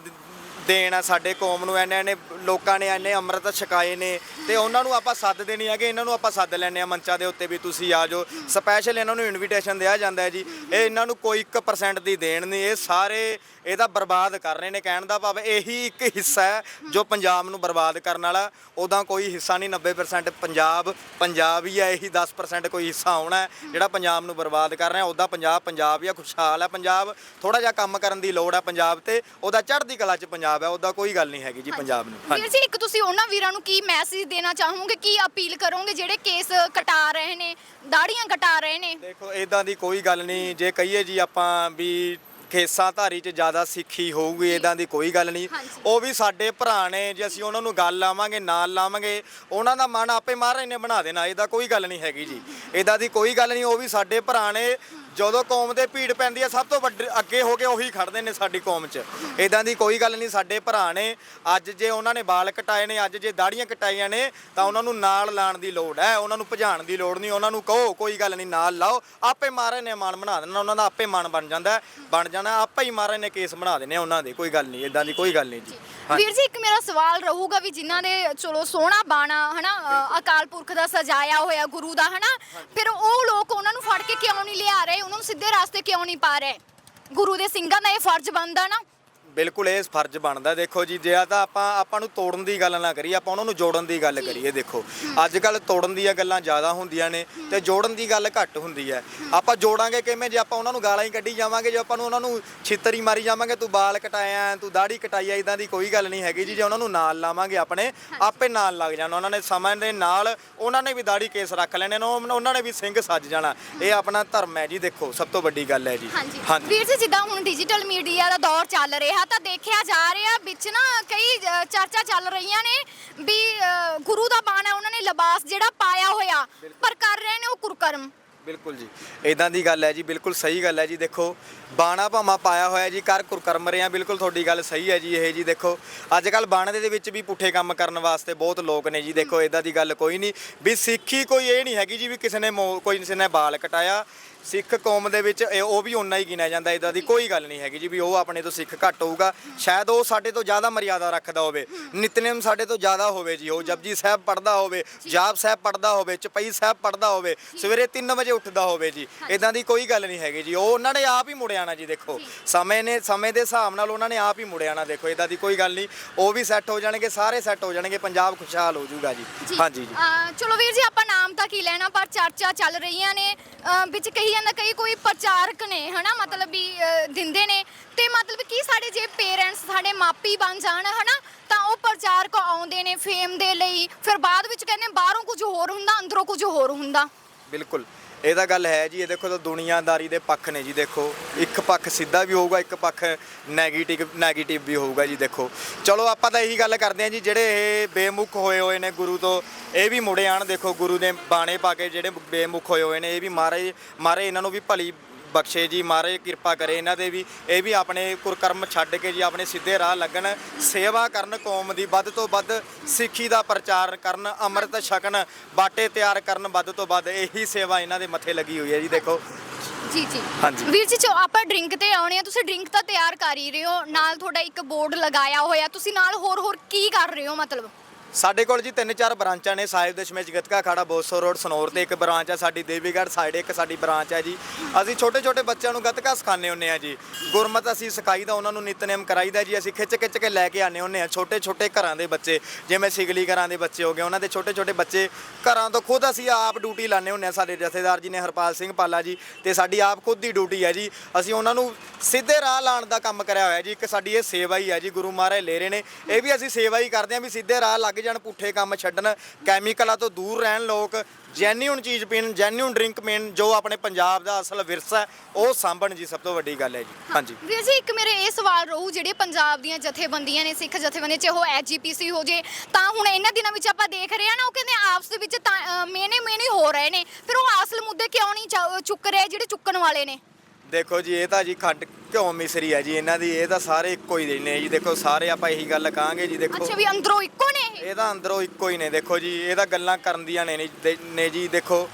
ਦੇਣ ਆ, ਸਾਡੇ ਕੌਮ ਨੂੰ ਐਨੇ ਐਨੇ ਲੋਕਾਂ ਨੇ ਇੰਨੇ ਅੰਮ੍ਰਿਤ ਛਕਾਏ ਨੇ ਤੇ ਉਹਨਾਂ ਨੂੰ ਆਪਾਂ ਸੱਦਦੇ ਨਹੀਂ ਹੈਗੇ, ਇਹਨਾਂ ਨੂੰ ਆਪਾਂ ਸੱਦ ਲੈਂਦੇ ਆ ਮੰਚਾਂ ਦੇ ਉੱਤੇ ਵੀ ਤੁਸੀਂ ਆ ਜਾਓ। ਸਪੈਸ਼ਲ ਇਹਨਾਂ ਨੂੰ ਇਨਵੀਟੇਸ਼ਨ ਦਿਆ ਜਾਂਦਾ ਹੈ ਜੀ। ਇਹ ਇਹਨਾਂ ਨੂੰ ਕੋਈ 1% ਦੀ ਦੇਣ ਨਹੀਂ, ਇਹ ਸਾਰੇ ਇਹਦਾ ਬਰਬਾਦ ਕਰ ਰਹੇ ਨੇ ਕਹਿਣ ਦਾ ਭਾਵ ਇਹੀ ਇੱਕ ਹਿੱਸਾ ਹੈ ਜੋ ਪੰਜਾਬ ਨੂੰ ਬਰਬਾਦ ਕਰਨ ਵਾਲਾ। ਉਹਦਾ ਕੋਈ ਹਿੱਸਾ ਨਹੀਂ 90% ਪੰਜਾਬ ਪੰਜਾਬ ਹੀ ਹੈ, ਇਹੀ 10% ਕੋਈ ਹਿੱਸਾ ਆਉਣਾ ਜਿਹੜਾ ਪੰਜਾਬ ਨੂੰ ਬਰਬਾਦ ਕਰ ਰਿਹਾ। ਉਹਦਾ ਪੰਜਾਬ ਪੰਜਾਬ ਹੀ ਆ, ਖੁਸ਼ਹਾਲ ਹੈ ਪੰਜਾਬ। ਥੋੜਾ ਜਿਹਾ ਕੰਮ ਕਰਨ ਦੀ ਲੋੜ ਹੈ ਪੰਜਾਬ ਤੇ। ਉਹਦਾ ਚੜ੍ਹਦੀ ਕਲਾ 'ਚ ਪੰਜਾਬ ਹੈ, ਉਹਦਾ ਕੋਈ ਗੱਲ ਨਹੀਂ ਹੈਗੀ ਜੀ ਪੰਜਾਬ ਨੂੰ।
ਵੀਰ ਜੀ ਇੱਕ ਤੁਸੀਂ ਉਹਨਾਂ ਵੀਰਾਂ ਨੂੰ ਕੀ ਮੈਸੇਜ ਦੇਣਾ ਚਾਹੋਗੇ? ਕੀ ਅਪੀਲ ਕਰੋਗੇ ਜਿਹੜੇ ਕੇਸ ਕਟਾ ਰਹੇ ਨੇ ਦਾੜੀਆਂ ਕਟਾ ਰਹੇ ਨੇ?
ਦੇਖੋ ਇਦਾਂ ਦੀ ਕੋਈ ਗੱਲ ਨਹੀਂ। ਜੇ ਕਹੀਏ ਜੀ ਆਪਾਂ ਵੀ ਖੇਸਾਂ ਧਾਰੀ 'ਚ ਜ਼ਿਆਦਾ ਸਿੱਖੀ ਹੋਊਗੀ ਇਦਾਂ ਦੀ ਕੋਈ ਗੱਲ ਨਹੀਂ।
ਹਾਂਜੀ।
ਉਹ ਵੀ ਸਾਡੇ ਭਰਾ ਨੇ ਜੇ ਅਸੀਂ ਉਹਨਾਂ ਨੂੰ ਗੱਲ ਲਾਵਾਂਗੇ ਨਾਲ ਲਾਵਾਂਗੇ ਉਹਨਾਂ ਦਾ ਮਨ ਆਪੇ ਮਹਾਰਾਜ ਨੇ ਬਣਾ ਦੇਣਾ। ਇਹਦਾ ਕੋਈ ਗੱਲ ਨਹੀਂ ਹੈਗੀ ਜੀ। ਇਦਾਂ ਦੀ ਕੋਈ ਗੱਲ ਨਹੀਂ। ਉਹ ਵੀ ਸਾਡੇ ਭਰਾ ਨੇ ਜਦੋਂ ਕੌਮ ਦੇ ਭੀੜ ਪੈਂਦੀ ਹੈ ਸਭ ਤੋਂ ਵੱਡੇ ਅੱਗੇ ਹੋ ਕੇ ਉਹੀ ਖੜਦੇ ਨੇ ਸਾਡੀ ਕੌਮ 'ਚ। ਇਦਾਂ ਦੀ ਕੋਈ ਗੱਲ ਨਹੀਂ, ਸਾਡੇ ਭਰਾ ਨੇ, ਅੱਜ ਜੇ ਉਹਨਾਂ ਨੇ ਵਾਲ ਕਟਾਏ ਨੇ, ਅੱਜ ਜੇ ਦਾੜੀਆਂ ਕਟਾਈਆਂ ਨੇ, ਤਾਂ ਉਹਨਾਂ ਨੂੰ ਨਾਲ ਲਾਣ ਦੀ ਲੋੜ ਹੈ, ਉਹਨਾਂ ਨੂੰ ਭਜਾਣ ਦੀ ਲੋੜ ਨਹੀਂ, ਉਹਨਾਂ ਨੂੰ ਕਹੋ, ਕੋਈ ਗੱਲ ਨਹੀਂ, ਨਾਲ ਲਾਓ। ਆਪੇ ਮਹਾਰਾਜ ਨੇ ਮਨ ਬਣਾ ਦੇਣਾ, ਉਹਨਾਂ ਦਾ ਆਪੇ ਮਨ ਬਣ ਜਾਂਦਾ ਬਣ ਜਾਣਾ, ਆਪੇ ਹੀ ਮਹਾਰਾਜ ਨੇ ਕੇਸ ਬਣਾ ਦੇਣੇ ਉਹਨਾਂ ਦੇ, ਕੋਈ ਗੱਲ ਨਹੀਂ ਇਦਾਂ ਦੀ ਕੋਈ ਗੱਲ ਨਹੀਂ ਜੀ।
ਵੀਰ ਜੀ ਇੱਕ ਮੇਰਾ ਸਵਾਲ ਰਹੂਗਾ ਵੀ ਜਿਨ੍ਹਾਂ ਦੇ ਚਲੋ ਸੋਹਣਾ ਬਾਣਾ ਹਨਾ ਅ, ਅਕਾਲ ਪੁਰਖ ਦਾ ਸਜਾਇਆ ਹੋਇਆ ਗੁਰੂ ਦਾ ਹਨਾ ਫਿਰ ਉਹ ਲੋਕ ਉਹਨਾਂ ਨੂੰ ਫੜ ਕੇ ਕਿਉਂ ਨਹੀਂ ਲਿਆ ਰਹੇ? ਉਹਨਾਂ ਨੂੰ ਸਿੱਧੇ ਰਾਸਤੇ ਕਿਉਂ ਨਹੀਂ ਪਾ ਰਹੇ? ਗੁਰੂ ਦੇ ਸਿੰਘਾਂ ਦਾ ਇਹ ਫਰਜ਼ ਬਣਦਾ ਨਾ।
ਬਿਲਕੁਲ ਇਹ ਫਰਜ਼ ਬਣਦਾ। ਦੇਖੋ ਜੀ ਜੇ ਤਾਂ ਆਪਾਂ ਆਪਾਂ ਨੂੰ ਤੋੜਨ ਦੀ ਗੱਲ ਨਾ ਕਰੀਏ ਆਪਾਂ ਉਹਨਾਂ ਨੂੰ ਜੋੜਨ ਦੀ ਗੱਲ ਕਰੀਏ ਦੇਖੋ। ਅੱਜ ਕੱਲ ਤੋੜਨ ਦੀਆਂ ਗੱਲਾਂ ਜ਼ਿਆਦਾ ਹੁੰਦੀਆਂ ਨੇ ਤੇ ਜੋੜਨ ਦੀ ਗੱਲ ਘੱਟ ਹੁੰਦੀ ਹੈ। ਆਪਾਂ ਜੋੜਾਂਗੇ ਕਿਵੇਂ? ਜੇ ਆਪਾਂ ਉਹਨਾਂ ਨੂੰ ਗਾਲਾਂ ਹੀ ਕੱਢੀ ਜਾਵਾਂਗੇ ਜੇ ਆਪਾਂ ਨੂੰ ਉਹਨਾਂ ਨੂੰ ਛਿੱਤਰੀ ਮਾਰੀ ਜਾਵਾਂਗੇ ਤੂੰ ਬਾਲ ਕਟਾਇਆ ਤੂੰ ਦਾੜੀ ਕਟਾਈ ਆ ਇਦਾਂ ਦੀ ਕੋਈ ਗੱਲ ਨਹੀਂ ਹੈਗੀ ਜੀ। ਜੇ ਉਹਨਾਂ ਨੂੰ ਨਾਲ ਲਾਵਾਂਗੇ ਆਪਣੇ ਆਪੇ ਨਾਲ ਲੱਗ ਜਾਣਾ। ਉਹਨਾਂ ਨੇ ਸਮਾਂ ਦੇ ਨਾਲ ਉਹਨਾਂ ਨੇ ਵੀ ਦਾੜੀ ਕੇਸ ਰੱਖ ਲੈਣੇ ਨੇ ਉਹ- ਉਹਨਾਂ ਨੇ ਵੀ ਸਿੰਘ ਸੱਜ ਜਾਣਾ। ਇਹ ਆਪਣਾ ਧਰਮ ਹੈ ਜੀ ਦੇਖੋ ਸਭ ਤੋਂ ਵੱਡੀ ਗੱਲ ਹੈ ਜੀ।
ਹਾਂਜੀ। ਵੀਰ ਜੀ ਜਿੱਦਾਂ ਹੁਣ ਡਿਜੀਟਲ ਮੀਡੀਆ ਦਾ ਦੌਰ ਚੱਲ ਰਿਹਾ ਤਾਂ ਦੇਖਿਆ ਜਾ ਰਿਹਾ, ਵਿੱਚ ਨਾ ਕਈ ਚਰਚਾ ਚੱਲ ਰਹੀਆਂ ਨੇ ਵੀ ਗੁਰੂ ਦਾ ਬਾਣਾ ਉਹਨਾਂ ਨੇ ਲਿਬਾਸ ਜਿਹੜਾ ਪਾਇਆ ਹੋਇਆ, ਪਰ ਕਰ ਰਹੇ ਨੇ ਉਹ ਕੁਰਕਰਮ।
ਬਿਲਕੁਲ ਜੀ। ਇਦਾਂ ਦੀ ਗੱਲ ਹੈ ਜੀ, ਬਿਲਕੁਲ ਸਹੀ ਗੱਲ ਹੈ ਜੀ, ਦੇਖੋ, ਬਾਣਾ ਭਾਮਾ ਪਾਇਆ ਹੋਇਆ ਜੀ, ਕਰ ਕੁਰਕਰਮ ਰਿਆਂ ਬਿਲਕੁਲ ਤੁਹਾਡੀ ਗੱਲ ਸਹੀ ਹੈ ਜੀ, ਇਹ ਜੀ, ਦੇਖੋ ਅੱਜ ਕੱਲ ਬਾਣੇ ਦੇ ਵਿੱਚ ਵੀ ਪੁੱਠੇ ਕੰਮ ਕਰਨ ਵਾਸਤੇ ਬਹੁਤ ਲੋਕ ਨੇ ਜੀ, ਦੇਖੋ ਇਦਾਂ ਦੀ ਗੱਲ ਕੋਈ ਨਹੀਂ, ਵੀ ਸਿੱਖੀ ਕੋਈ ਇਹ ਨਹੀਂ ਹੈਗੀ ਜੀ, ਵੀ ਕਿਸੇ ਨੇ ਮੋ- ਕੋਈ ਕਿਸੇ ਨੇ ਬਾਲ ਕਟਾਇਆ ਸਿੱਖ ਕੌਮ ਦੇ ਵਿੱਚ ਇਹ- ਉਹ ਵੀ ਓਨਾ ਹੀ ਗਿਣਿਆ ਜਾਂਦਾ ਇਦਾਂ ਦੀ ਕੋਈ ਗੱਲ ਨਹੀਂ ਹੈਗੀ ਜੀ ਵੀ ਉਹ ਆਪਣੇ ਤੋਂ ਸਿੱਖ ਘੱਟ ਹੋਊਗਾ। ਸ਼ਾਇਦ ਉਹ ਸਾਡੇ ਤੋਂ ਜ਼ਿਆਦਾ ਮਰਿਆਦਾ ਰੱਖਦਾ ਹੋਵੇ। ਨਿਤਨੇਮ ਸਾਡੇ ਤੋਂ ਜ਼ਿਆਦਾ ਹੋਵੇ ਜੀ ਉਹ ਜਪਜੀ ਸਾਹਿਬ ਪੜਦਾ ਹੋਵੇ ਜਾਪ ਸਾਹਿਬ ਪੜਦਾ ਹੋਵੇ ਚਪਈ ਸਾਹਿਬ ਪੜਦਾ ਹੋਵੇ ਸਵੇਰੇ 3 ਵਜੇ ਉੱਠਦਾ ਹੋਵੇ ਜੀ। ਇਦਾਂ ਦੀ ਕੋਈ ਗੱਲ ਨਹੀਂ ਹੈਗੀ ਜੀ। ਉਹ ਉਹਨਾਂ ਨੇ ਆਪ ਹੀ ਮੁੜ ਆਣਾ ਜੀ ਦੇਖੋ। ਸਮੇਂ ਨੇ ਸਮੇਂ ਦੇ ਹਿਸਾਬ ਨਾਲ ਉਹਨਾਂ ਨੇ ਆਪ ਹੀ ਮੁੜ ਆਣਾ ਦੇਖੋ ਇਦਾਂ ਦੀ ਕੋਈ ਗੱਲ ਨਹੀਂ। ਉਹ ਵੀ ਸੈੱਟ ਹੋ ਜਾਣਗੇ ਸਾਰੇ ਸੈੱਟ ਹੋ ਜਾਣਗੇ ਪੰਜਾਬ ਖੁਸ਼ਹਾਲ ਹੋ ਜਾਊਗਾ ਜੀ। ਹਾਂਜੀ ਜੀ।
ਚਲੋ ਵੀਰ ਜੀ ਆਪਾਂ ਨਾਮ ਤਾਂ ਕੀ ਲੈਣਾ ਪਰ ਚਰਚਾ ਚੱਲ ਰਹੀਆਂ ਨੇ। ਵਿੱਚ ਕਹੀ ਜਾਂਦਾ ਕਈ ਕੋਈ ਪ੍ਰਚਾਰਕ ਨੇ ਹਨਾ? ਮਤਲਬ ਵੀ ਅ, ਦਿੰਦੇ ਨੇ। ਤੇ ਮਤਲਬ ਕੀ ਸਾਡੇ ਜੇ ਪੇਰੈਂਟਸ ਸਾਡੇ ਮਾਪੀ ਬਣ ਜਾਣ ਹਨਾ? ਤਾਂ ਉਹ ਪ੍ਰਚਾਰਕ ਆਉਂਦੇ ਨੇ ਫੇਮ ਦੇ ਲਈ। ਫਿਰ ਬਾਅਦ ਵਿੱਚ ਕਹਿੰਦੇ ਬਾਹਰੋਂ ਕੁਝ ਹੋਰ ਹੁੰਦਾ ਅੰਦਰੋਂ ਕੁਝ ਹੋਰ ਹੁੰਦਾ।
ਬਿਲਕੁਲ। ਇਹ ਤਾਂ ਗੱਲ ਹੈ ਜੀ, ਇਹ ਦੇਖੋ ਤਾਂ ਦੁਨੀਆਦਾਰੀ ਦੇ ਪੱਖ ਨੇ ਜੀ, ਦੇਖੋ। ਇੱਕ ਪੱਖ ਸਿੱਧਾ ਵੀ ਹੋਊਗਾ, ਇੱਕ ਪੱਖ ਨੈਗੇਟਿਵ ਨੈਗੇਟਿਵ ਵੀ ਹੋਊਗਾ ਜੀ, ਦੇਖੋ। ਚਲੋ, ਆਪਾਂ ਤਾਂ ਇਹੀ ਗੱਲ ਕਰਦੇ ਹਾਂ ਜੀ, ਜਿਹੜੇ ਇਹ ਬੇਮੁਖ ਹੋਏ ਹੋਏ ਨੇ ਗੁਰੂ ਤੋਂ, ਇਹ ਵੀ ਮੁੜੇ ਆਣ ਦੇਖੋ, ਗੁਰੂ ਦੇ ਬਾਣੇ ਪਾ ਕੇ ਜਿਹੜੇ ਬੇਮੁਖ ਹੋਏ ਹੋਏ ਨੇ, ਇਹ ਵੀ ਮਾਰੇ ਮਾਰੇ ਇਹਨਾਂ ਨੂੰ ਵੀ ਭਲੀ ਬਖਸ਼ੇ ਜੀ ਮਹਾਰਾਜ ਕਿਰਪਾ ਕਰੇ ਇਹਨਾਂ ਦੇ ਵੀ। ਇਹ ਵੀ ਆਪਣੇ ਕੁਰਕਰਮ ਛੱਡ ਕੇ ਜੀ ਆਪਣੇ ਸਿੱਧੇ ਰਾਹ ਲੱਗਣ। ਸੇਵਾ ਕਰਨ ਕੌਮ ਦੀ ਵੱਧ ਤੋਂ ਵੱਧ ਸਿੱਖੀ ਦਾ ਪ੍ਰਚਾਰ ਕਰਨ ਅੰਮ੍ਰਿਤ ਛਕਣ ਬਾਟੇ ਤਿਆਰ ਕਰਨ ਵੱਧ ਤੋਂ ਵੱਧ ਇਹੀ ਸੇਵਾ ਇਹਨਾਂ ਦੇ ਮੱਥੇ ਲੱਗੀ ਹੋਈ ਹੈ ਜੀ ਦੇਖੋ।
ਜੀ ਜੀ।
ਹਾਂਜੀ।
ਵੀਰ ਜੀ ਚੋ ਆਪਾਂ ਡਰਿੰਕ ਤੇ ਆਉਣੇ ਆ। ਤੁਸੀਂ ਡਰਿੰਕ ਤਾਂ ਤਿਆਰ ਕਰ ਹੀ ਰਹੇ ਹੋ। ਨਾਲ ਤੁਹਾਡਾ ਇੱਕ ਬੋਰਡ ਲਗਾਇਆ ਹੋਇਆ। ਤੁਸੀਂ ਨਾਲ ਹੋਰ ਹੋਰ ਕੀ ਕਰ ਰਹੇ ਹੋ ਮਤਲਬ?
ਸਾਡੇ ਕੋਲ ਜੀ ਤਿੰਨ ਚਾਰ ਬ੍ਰਾਂਚਾਂ ਨੇ, ਸਾਹਿਬ ਦਸ਼ਮੇਸ਼ ਗਤਕਾ ਖਾੜਾ ਬੋਸੋ ਰੋਡ, ਸਨੌਰ ਤੇ ਇੱਕ ਬ੍ਰਾਂਚ ਹੈ ਸਾਡੀ ਦੇਵੀਗੜ੍ਹ ਸਾਈਡ ਇੱਕ ਸਾਡੀ ਬ੍ਰਾਂਚ ਹੈ ਜੀ। ਅਸੀਂ ਛੋਟੇ ਛੋਟੇ ਬੱਚਿਆਂ ਨੂੰ ਗਤਕਾ ਸਿਖਾਉਂਦੇ ਹੁੰਨੇ ਆ ਜੀ। ਗੁਰਮਤ ਅਸੀਂ ਸਿਖਾਈਦਾ ਉਹਨਾਂ ਨੂੰ ਨਿਤਨੇਮ ਕਰਾਈਦਾ ਜੀ। ਅਸੀਂ ਖਿੱਚ ਖਿੱਚ ਕੇ ਲੈ ਕੇ ਆਨੇ ਹੁੰਨੇ ਆ ਛੋਟੇ ਛੋਟੇ ਘਰਾਂ ਦੇ ਬੱਚੇ, ਜਿਵੇਂ ਸਿਗਲੀ ਘਰਾਂ ਦੇ ਬੱਚੇ ਹੋ ਗਏ, ਉਹਨਾਂ ਦੇ ਛੋਟੇ ਛੋਟੇ ਬੱਚੇ ਘਰਾਂ ਤੋਂ ਖੁਦ ਅਸੀਂ ਆਪ ਡਿਊਟੀ ਲਾਣੇ ਹੁੰਨੇ ਆ। ਸਾਡੇ ਜਥੇਦਾਰ ਜੀ ਨੇ ਹਰਪਾਲ ਸਿੰਘ ਪਾਲਾ ਜੀ ਤੇ ਸਾਡੀ ਆਪ ਖੁਦ ਦੀ ਡਿਊਟੀ ਹੈ ਜੀ। ਅਸੀਂ ਉਹਨਾਂ ਨੂੰ ਸਿੱਧੇ ਰਾਹ ਲਾਉਣ ਦਾ ਕੰਮ ਕਰਿਆ ਹੋਇਆ ਜੀ। ਇੱਕ ਸਾਡੀ ਇਹ ਸੇਵਾ ਹੀ ਹੈ ਜੀ, ਗੁਰੂ ਮਹਾਰਾਜ ਲੈ ਰਹੇ ਨੇ। ਇਹ ਵੀ ਅਸੀਂ ਸੇਵਾ ਹੀ ਕਰਦੇ ਹਾਂ ਵੀ ਸਿੱਧੇ ਰਾਹ ਲੱਗ ਜਾਣ ਪੁੱਠੇ ਕੰਮ ਛੱਡਣ ਕੈਮੀਕਲਾਂ ਤੋਂ ਦੂਰ ਰਹਿਣ ਲੋਕ ਜੈਨੂਇਨ ਚੀਜ਼ ਪੀਣ ਜੈਨੂਇਨ ਡਰਿੰਕ ਪੀਣ ਜੋ ਆਪਣੇ ਪੰਜਾਬ ਦਾ ਅਸਲ ਵਿਰਸਾ ਹੈ, ਉਹ ਸਾਂਭਣ ਜੀ ਸਭ ਤੋਂ ਵੱਡੀ ਗੱਲ ਹੈ ਜੀ। ਹਾਂਜੀ।
ਵੀਰ ਜੀ ਇੱਕ ਮੇਰੇ ਇਹ ਸਵਾਲ ਰਹੂ ਜਿਹੜੇ ਪੰਜਾਬ ਦੀਆਂ ਜਥੇਬੰਦੀਆਂ ਨੇ ਸਿੱਖ ਜਥੇਬੰਦੀਆਂ ਚ ਉਹ ਐਜੀਪੀਸੀ ਹੋ ਜੇ ਤਾਂ ਹੁਣ ਇਹਨਾਂ ਦਿਨਾਂ ਵਿੱਚ ਆਪਾਂ ਦੇਖ ਰਹੇ ਆ ਨਾ ਉਹ ਕਹਿੰਦੇ ਆਪਸ ਦੇ ਵਿੱਚ ਮੇਨੇ ਮੇਨੇ ਹੋ ਰਹੇ ਨੇ। ਫਿਰ ਉਹ ਅਸਲ ਮੁੱਦੇ ਕਿਉਂ ਨਹੀਂ ਚਾ- ਚੁੱਕ ਰਹੇ ਜਿਹੜੇ ਚੁੱਕਣ ਵਾਲੇ ਨੇ?
ਦੇਖੋ ਜੀ ਇਹ ਤਾਂ ਜੀ ਖੰਡ ਘਿਓ ਮਿਸਰੀ ਹੈ ਜੀ ਇਹਨਾਂ ਦੀ ਇਹ ਤਾਂ ਸਾਰੇ ਇੱਕੋ ਹੀ ਨੇ ਜੀ। ਦੇਖੋ ਸਾਰੇ ਆਪਾਂ ਇਹੀ ਗੱਲ ਕਹਾਂਗੇ ਜੀ ਦੇਖੋ।
ਅੱਛਾ ਵੀ ਅੰਦਰੋਂ ਇੱਕੋ ਨੇ ਇਹ?
ਇਹ ਤਾਂ ਅੰਦਰੋਂ ਇੱਕੋ ਹੀ ਨੇ ਦੇਖੋ ਜੀ ਇਹ ਤਾਂ ਗੱਲਾਂ ਕਰਨ ਦੀਆਂ ਨੇ ਨੀ- ਦੇ- ਨੇ ਜੀ ਦੇਖੋ।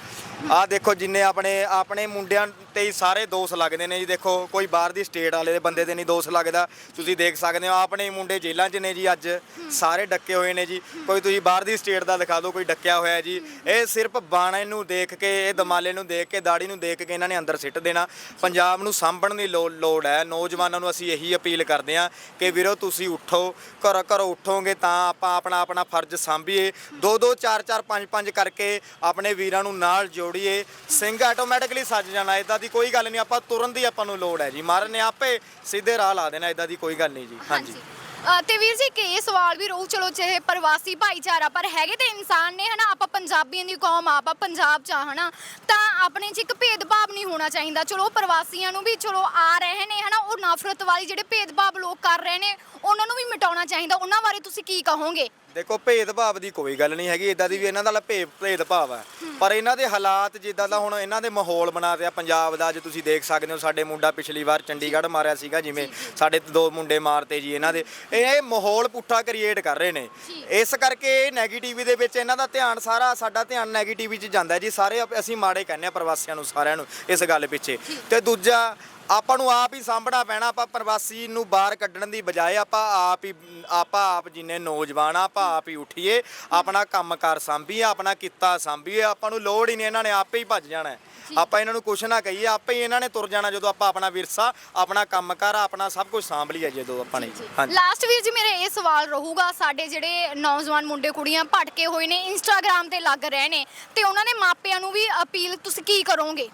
ਆਹ ਦੇਖੋ ਜਿੰਨੇ ਆਪਣੇ ਆਪਣੇ ਮੁੰਡਿਆਂ ਤੇ ਹੀ ਸਾਰੇ ਦੋਸ਼ ਲੱਗਦੇ ਨੇ ਜੀ। ਦੇਖੋ, ਕੋਈ ਬਾਹਰ ਦੀ ਸਟੇਟ ਵਾਲੇ ਦੇ ਬੰਦੇ ਤੇ ਨਹੀਂ ਦੋਸ਼ ਲੱਗਦਾ। ਤੁਸੀਂ ਦੇਖ ਸਕਦੇ ਹੋ, ਆਪਣੇ ਮੁੰਡੇ ਜੇਲ੍ਹਾਂ 'ਚ ਨੇ ਜੀ ਅੱਜ। ਸਾਰੇ ਡੱਕੇ ਹੋਏ ਨੇ ਜੀ। ਕੋਈ ਤੁਸੀਂ ਬਾਹਰ ਦੀ ਸਟੇਟ ਦਾ ਦਿਖਾ ਦਿਓ, ਕੋਈ ਡੱਕਿਆ ਹੋਇਆ ਜੀ। ਇਹ ਸਿਰਫ ਬਾਣੇ ਨੂੰ ਦੇਖ ਕੇ, ਇਹ ਦਮਾਲੇ ਨੂੰ ਦੇਖ ਕੇ, ਦਾੜੀ ਨੂੰ ਦੇਖ ਕੇ ਇਹਨਾਂ ਨੇ ਅੰਦਰ ਸਿੱਟ ਦੇਣਾ। ਪੰਜਾਬ ਨੂੰ ਸਾਂਭਣ ਦੀ ਲੋ- ਲੋੜ ਹੈ। ਨੌਜਵਾਨਾਂ ਨੂੰ ਅਸੀਂ ਇਹੀ ਅਪੀਲ ਕਰਦੇ ਹਾਂ ਕਿ ਵੀਰੋ, ਤੁਸੀਂ ਉੱਠੋ। ਘਰੋਂ ਘਰੋਂ ਉੱਠੋਗੇ ਤਾਂ ਆਪਾਂ ਆਪਣਾ ਆਪਣਾ ਫਰਜ਼ ਸਾਂਭੀਏ। ਦੋ ਦੋ, ਚਾਰ ਚਾਰ, ਪੰਜ ਪੰਜ ਕਰਕੇ ਆਪਣੇ ਵੀਰਾਂ ਨੂੰ ਨਾਲ ਜੋੜੀਏ। ਸਿੰਘ ਆਟੋਮੈਟਿਕਲੀ ਸੱਜ ਜਾਣਾ। ਇਦਾਂ ਦੀ ਕੋਈ ਗੱਲ ਨਹੀਂ ਆਪਾਂ ਤੁਰਨ ਦੀ ਆਪਾਂ ਨੂੰ ਲੋੜ ਹੈ ਜੀ। ਮਹਾਰਾਜ ਨੇ ਆਪੇ ਸਿੱਧੇ ਰਾਹ ਲਾ ਦੇਣਾ ਇਦਾਂ ਦੀ ਕੋਈ ਗੱਲ ਨਹੀਂ ਜੀ। ਹਾਂਜੀ।
ਅ, ਤੇ ਵੀਰ ਜੀ ਕਿ ਇਹ ਸਵਾਲ ਵੀ ਰਹੂ ਚਲੋ ਚਾਹੇ ਪ੍ਰਵਾਸੀ ਭਾਈਚਾਰਾ ਪਰ ਹੈਗੇ ਤੇ ਇਨਸਾਨ ਨੇ ਹਨਾ? ਆਪਾਂ ਪੰਜਾਬੀਆਂ ਦੀ ਕੌਮ ਆ ਆਪਾਂ ਪੰਜਾਬ ਚ ਆ ਹਨਾ? ਤਾਂ ਆਪਣੇ ਚ ਇੱਕ ਭੇਦਭਾਵ ਨਹੀਂ ਹੋਣਾ ਚਾਹੀਦਾ। ਚਲੋ ਪ੍ਰਵਾਸੀਆਂ ਨੂੰ ਵੀ ਚਲੋ ਆ ਰਹੇ ਨੇ ਹਨਾ? ਉਹ ਨਫ਼ਰਤ ਵਾਲੀ ਜਿਹੜੇ ਭੇਦਭਾਵ ਲੋਕ ਕਰ ਰਹੇ ਨੇ ਉਹਨਾਂ ਨੂੰ ਵੀ ਮਿਟਾਉਣਾ ਚਾਹੀਦਾ। ਉਹਨਾਂ ਬਾਰੇ ਤੁਸੀਂ ਕੀ ਕਹੋਗੇ?
ਦੇਖੋ ਭੇਦਭਾਵ ਦੀ ਕੋਈ ਗੱਲ ਨਹੀਂ ਹੈਗੀ ਇਦਾਂ ਦੀ ਵੀ ਇਹਨਾਂ ਦਾ ਭੇਦ ਭੇਦਭਾਵ ਹੈ ਪਰ ਇਹਨਾਂ ਦੇ ਹਾਲਾਤ ਜਿੱਦਾਂ ਦਾ ਹੁਣ ਇਹਨਾਂ ਦੇ ਮਾਹੌਲ ਬਣਾ ਦਿਆ ਪੰਜਾਬ ਦਾ ਅੱਜ ਤੁਸੀਂ ਦੇਖ ਸਕਦੇ ਹੋ ਸਾਡੇ ਮੁੰਡਾ ਪਿਛਲੀ ਵਾਰ ਚੰਡੀਗੜ੍ਹ ਮਾਰਿਆ ਸੀਗਾ ਜਿਵੇਂ ਸਾਡੇ ਦੋ ਮੁੰਡੇ ਮਾਰਤੇ ਜੀ ਇਹਨਾਂ ਦੇ। ਇਹ ਮਾਹੌਲ ਪੁੱਠਾ ਕ੍ਰੀਏਟ ਕਰ ਰਹੇ ਨੇ। ਇਸ ਕਰਕੇ ਇਹ ਨੈਗੇਟਿਵ ਦੇ ਵਿੱਚ ਇਹਨਾਂ ਦਾ ਧਿਆਨ ਸਾਰਾ ਸਾਡਾ ਧਿਆਨ ਨੈਗੇਟਿਵ 'ਚ ਜਾਂਦਾ ਜੀ। ਸਾਰੇ ਅਸੀਂ ਮਾੜੇ ਕਹਿੰਦੇ ਆ ਪ੍ਰਵਾਸੀਆਂ ਨੂੰ ਸਾਰਿਆਂ ਨੂੰ ਇਸ ਗੱਲ ਪਿੱਛੇ। ਤੇ ਦੂਜਾ ਆਪਾਂ ਨੂੰ ਆਪ ਹੀ ਸਾਂਭਣਾ ਪੈਣਾ ਆਪਾਂ ਪ੍ਰਵਾਸੀ ਨੂੰ ਬਾਹਰ ਕੱਢਣ ਦੀ ਬਜਾਏ ਆਪਾਂ ਆਪ ਹੀ ਆਪਾਂ ਆਪ ਜਿੰਨੇ ਨੌਜਵਾਨ ਆ ਆਪਾਂ ਆਪ ਹੀ ਉਠੀਏ ਆਪਣਾ ਕੰਮਕਾਰ ਸਾਂਭੀਏ ਆਪਣਾ ਕਿੱਤਾ ਸਾਂਭੀਏ ਆਪਾਂ ਨੂੰ ਲੋੜ ਹੀ ਨਹੀਂ ਇਹਨਾਂ ਨੇ ਆਪੇ ਹੀ ਭੱਜ ਜਾਣਾ। ਆਪਾਂ ਇਹਨਾਂ ਨੂੰ ਕੁਛ ਨਾ ਕਹੀਏ ਆਪੇ ਹੀ ਇਹਨਾਂ ਨੇ ਤੁਰ ਜਾਣਾ ਜਦੋਂ ਆਪਾਂ ਆਪਣਾ ਵਿਰਸਾ ਆਪਣਾ ਕੰਮਕਾਰ ਆਪਣਾ ਸਭ ਕੁਝ ਸਾਂਭ ਲਈਏ ਜਦੋਂ ਆਪਾਂ ਨੇ। ਹਾਂਜੀ।
ਲਾਸਟ ਵੀਰ ਜੀ ਮੇਰੇ ਇਹ ਸਵਾਲ ਰਹੂਗਾ ਸਾਡੇ ਜਿਹੜੇ ਨੌਜਵਾਨ ਮੁੰਡੇ ਕੁੜੀਆਂ ਭਟਕੇ ਹੋਏ ਨੇ ਇੰਸਟਾਗ੍ਰam ਤੇ ਲੱਗ ਰਹੇ ਨੇ ਤੇ ਉਹਨਾਂ ਦੇ ਮਾਪਿਆਂ ਨੂੰ ਵੀ ਅਪੀਲ ਤੁਸੀਂ ਕੀ ਕਰੋਗੇ?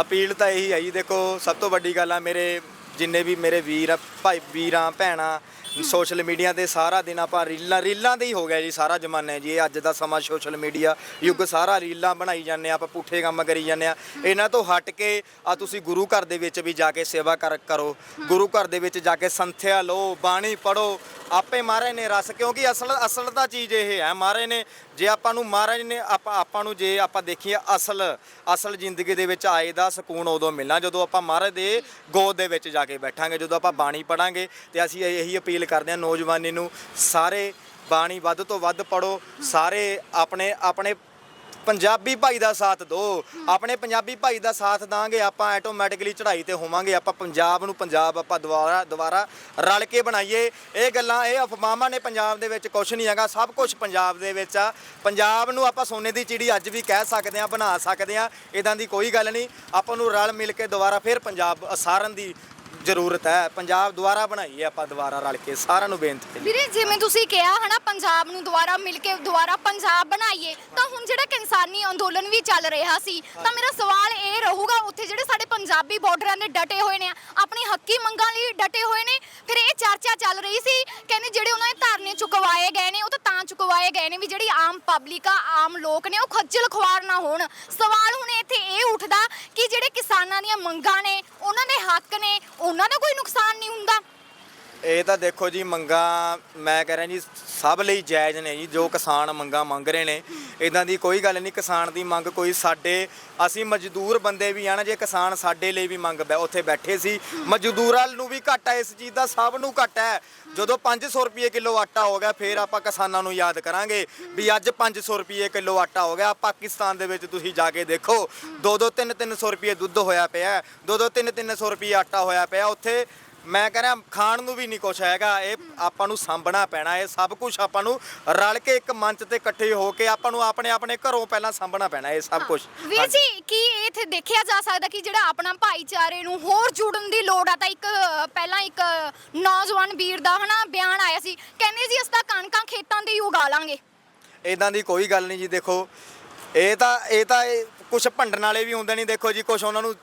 ਅਪੀਲ ਤਾਂ ਇਹੀ ਹੈ ਜੀ ਦੇਖੋ ਸਭ ਤੋਂ ਵੱਡੀ ਗੱਲ ਆ ਮੇਰੇ ਜਿੰਨੇ ਵੀ ਮੇਰੇ ਵੀਰ ਆ, ਭਾਈ ਵੀਰਾਂ, ਭੈਣਾਂ ਸੋਸ਼ਲ ਮੀਡੀਆ ਤੇ ਸਾਰਾ ਦਿਨ ਆਪਾਂ ਰੀਲਾਂ ਰੀਲਾਂ ਦੇ ਹੀ ਹੋ ਗਿਆ ਜੀ ਸਾਰਾ ਜ਼ਮਾਨਾ ਜੀ। ਇਹ ਅੱਜ ਦਾ ਸਮਾਂ ਸੋਸ਼ਲ ਮੀਡੀਆ ਯੁੱਗ, ਸਾਰਾ ਰੀਲਾਂ ਬਣਾਈ ਜਾਂਦੇ ਆ ਆਪਾਂ ਪੁੱਠੇ ਕੰਮ ਕਰੀ ਜਾਂਦੇ ਆ ਇਹਨਾਂ ਤੋਂ ਹਟ ਕੇ ਆ ਤੁਸੀਂ ਗੁਰੂ ਘਰ ਦੇ ਵਿੱਚ ਵੀ ਜਾ ਕੇ ਸੇਵਾ ਕਰ, ਕਰੋ। ਗੁਰੂ ਘਰ ਦੇ ਵਿੱਚ ਜਾ ਕੇ ਸੰਥਿਆ ਲਓ, ਬਾਣੀ ਪੜੋ ਆਪੇ ਮਹਾਰਾਜ ਨੇ ਰਸ, ਕਿਉਂਕਿ ਅਸਲ ਅਸਲ ਤਾਂ ਚੀਜ਼ ਇਹ ਹੈ, ਮਹਾਰਾਜ ਨੇ ਜੇ ਆਪਾਂ ਨੂੰ, ਮਹਾਰਾਜ ਨੇ ਆਪਾਂ ਆਪਾਂ ਨੂੰ ਜੇ ਆਪਾਂ ਦੇਖੀਏ ਅਸਲ ਅਸਲ ਜ਼ਿੰਦਗੀ ਦੇ ਵਿੱਚ ਆਏ ਦਾ ਸਕੂਨ ਉਦੋਂ ਮਿਲਣਾ, ਜਦੋਂ ਆਪਾਂ ਮਹਾਰਾਜ ਦੇ ਗੋਦ ਦੇ ਵਿੱਚ ਜਾ ਕੇ ਬੈਠਾਂਗੇ, ਜਦੋਂ ਆਪਾਂ ਬਾਣੀ ਪੜਾਂਗੇ ਤੇ ਅਸੀਂ ਇਹੀ ਅਪੀਲ ਕਰਦੇ ਹਾਂ ਨੌਜਵਾਨੀ ਨੂੰ ਸਾਰੇ ਬਾਣੀ ਵੱਧ ਤੋਂ ਵੱਧ ਪੜੋ ਸਾਰੇ ਆਪਣੇ ਆਪਣੇ ਪੰਜਾਬੀ ਭਾਈ ਦਾ ਸਾਥ ਦਿਓ। ਆਪਣੇ ਪੰਜਾਬੀ ਭਾਈ ਦਾ ਸਾਥ ਦਾਂਗੇ, ਆਪਾਂ ਆਟੋਮੈਟਿਕਲੀ ਚੜ੍ਹਾਈ ਤੇ ਹੋਵਾਂਗੇ, ਆਪਾਂ ਪੰਜਾਬ ਨੂੰ ਪੰਜਾਬ, ਆਪਾਂ ਦੁਬਾਰਾ ਦੁਬਾਰਾ ਰਲ ਕੇ ਬਣਾਈਏ। ਇਹ ਗੱਲਾਂ, ਇਹ ਅਫਵਾਹਾਂ ਨੇ ਪੰਜਾਬ ਦੇ ਵਿੱਚ ਕੁਝ ਨਹੀਂ ਹੈਗਾ, ਸਭ ਕੁਝ ਪੰਜਾਬ ਦੇ ਵਿੱਚ ਆ। ਪੰਜਾਬ ਨੂੰ ਆਪਾਂ ਸੋਨੇ ਦੀ ਚਿੜੀ ਅੱਜ ਵੀ ਕਹਿ ਸਕਦੇ ਆ ਬਣਾ ਸਕਦੇ ਆ ਇਦਾਂ ਦੀ ਕੋਈ ਗੱਲ ਨਹੀਂ। ਆਪਾਂ ਨੂੰ ਰਲ ਮਿਲ ਕੇ ਦੁਬਾਰਾ ਫਿਰ ਪੰਜਾਬ ਅਸਾਰਨ ਦੀ ਜ਼ਰੂਰਤ ਹੈ। ਪੰਜਾਬ ਦੁਬਾਰਾ ਬਣਾਈਏ ਆਪਾਂ ਦੁਬਾਰਾ ਰਲ ਕੇ, ਸਾਰਿਆਂ ਨੂੰ ਬੇਨਤੀ ਹੈ
ਵੀਰੇ, ਜਿਵੇਂ ਤੁਸੀਂ ਕਿਹਾ ਹਨਾ, ਪੰਜਾਬ ਨੂੰ ਦੁਬਾਰਾ ਮਿਲ ਕੇ, ਦੁਬਾਰਾ ਪੰਜਾਬ ਬਣਾਈਏ, ਤਾਂ ਹੁਣ ਜਿਹੜਾ ਕਿਸਾਨੀ ਅੰਦੋਲਨ ਵੀ ਚੱਲ ਰਿਹਾ ਸੀ, ਤਾਂ ਮੇਰਾ ਸਵਾਲ ਇਹ ਰਹੂਗਾ, ਉੱਥੇ ਜਿਹੜੇ ਸਾਡੇ ਪੰਜਾਬੀ ਬਾਰਡਰਾਂ ਦੇ ਡਟੇ ਹੋਏ ਨੇ, ਆਪਣੀ ਹੱਕੀ ਮੰਗਾਂ ਲਈ ਡਟੇ ਹੋਏ ਨੇ, ਫਿਰ ਇਹ ਚਰਚਾ ਚੱਲ ਰਹੀ ਸੀ, ਕਹਿੰਦੇ ਜਿਹੜੇ ਉਹਨਾਂ ਦੇ ਧਰਨੇ ਚੁਕਵਾਏ ਗਏ ਨੇ, ਉਹ ਤਾਂ ਤਾਂ ਚੁਕਵਾਏ ਗਏ ਨੇ ਵੀ ਜਿਹੜੀ ਆਮ ਪਬਲਿਕ ਆ, ਆਮ ਲੋਕ ਨੇ ਉਹ ਖੱਜਲ ਖੁਆਰ ਨਾ ਹੋਣ। ਸਵਾਲ ਹੁਣ ਇੱਥੇ ਇਹ ਉੱਠਦਾ ਕਿ ਜਿਹੜੇ ਕਿਸਾਨਾਂ ਦੀਆਂ ਮੰਗਾਂ ਨੇ, ਉਹਨਾਂ ਦੇ ਹੱਕ ਨੇ, ਉਹਨਾਂ ਦਾ ਕੋਈ ਨੁਕਸਾਨ ਨਹੀਂ ਹੁੰਦਾ।
ਇਹ ਤਾਂ ਦੇਖੋ ਜੀ, ਮੰਗਾ ਮੈਂ ਕਹਿ ਰਿਹਾ ਜੀ, ਸਭ ਲਈ ਜਾਇਜ਼ ਨੇ ਜੀ, ਜੋ ਕਿਸਾਨ ਮੰਗਾ ਮੰਗ ਰਹੇ ਨੇ। ਇਦਾਂ ਦੀ ਕੋਈ ਗੱਲ ਨਹੀਂ, ਕਿਸਾਨ ਦੀ ਮੰਗ ਕੋਈ ਸਾਡੇ, ਅਸੀਂ ਮਜ਼ਦੂਰ ਬੰਦੇ ਵੀ ਆ ਨਾ, ਜੇ ਕਿਸਾਨ ਸਾਡੇ ਲਈ ਵੀ ਮੰਗ ਬੈ, ਉੱਥੇ ਬੈਠੇ ਸੀ। ਮਜ਼ਦੂਰਾਂ ਨੂੰ ਵੀ ਘਾਟਾ, ਇਸ ਚੀਜ਼ ਦਾ ਸਭ ਨੂੰ ਘਾਟਾ ਹੈ। ਜਦੋਂ 500 ਰੁਪਏ ਕਿਲੋ ਆਟਾ ਹੋ ਗਿਆ, ਫਿਰ ਆਪਾਂ ਕਿਸਾਨਾਂ ਨੂੰ ਯਾਦ ਕਰਾਂਗੇ ਵੀ ਅੱਜ 500 ਰੁਪਏ ਕਿਲੋ ਆਟਾ ਹੋ ਗਿਆ। ਪਾਕਿਸਤਾਨ ਦੇ ਵਿੱਚ ਤੁਸੀਂ ਜਾ ਕੇ ਦੇਖੋ 2-2 3-300 ਰੁਪਏ ਦੁੱਧ ਹੋਇਆ ਪਿਆ। 2-2 3-300 ਰੁਪਏ ਆਟਾ ਹੋਇਆ ਪਿਆ। ਉੱਥੇ ਮੈਂ ਕਹਿ ਰਿਹਾ ਖਾਣ ਨੂੰ ਵੀ ਨਹੀਂ ਕੁਛ ਹੈਗਾ। ਇਹ ਆਪਾਂ ਨੂੰ ਸਾਂਭਣਾ ਪੈਣਾ ਇਹ ਸਭ ਕੁਝ ਆਪਾਂ ਨੂੰ ਰਲ ਕੇ ਇੱਕ ਮੰਚ ਤੇ ਇਕੱਠੇ ਹੋ ਕੇ ਆਪਾਂ ਨੂੰ ਆਪਣੇ ਆਪਣੇ ਘਰੋਂ ਪਹਿਲਾਂ ਸਾਂਭਣਾ ਪੈਣਾ ਇਹ ਸਭ ਕੁਝ
ਵੀਰ ਜੀ ਕੀ ਇੱਥੇ ਦੇਖਿਆ ਜਾ ਸਕਦਾ ਕਿ ਜਿਹੜਾ ਆਪਣਾ ਭਾਈਚਾਰੇ ਨੂੰ ਹੋਰ ਜੁੜਨ ਦੀ ਲੋੜ ਆ? ਤਾਂ ਇੱਕ ਪਹਿਲਾਂ ਇੱਕ ਨੌਜਵਾਨ ਵੀਰ ਦਾ ਹਨਾ ਬਿਆਨ ਆਇਆ ਸੀ। ਕਹਿੰਦੇ ਜੀ ਅਸੀਂ ਤਾਂ ਕਣਕਾਂ ਖੇਤਾਂ ਦੇ ਹੀ ਉਗਾ ਲਾਂਗੇ
ਇਦਾਂ ਦੀ ਕੋਈ ਗੱਲ ਨਹੀਂ ਜੀ ਦੇਖੋ। ਇਹ ਤਾਂ ਇਹ ਤਾਂ ਕੁਝ ਭੰਡਣ ਵਾਲੇ ਵੀ ਹੁੰਦੇ ਨਹੀਂ ਦੇਖੋ ਜੀ ਕੁਝ ਉਹਨਾਂ ਨੂੰ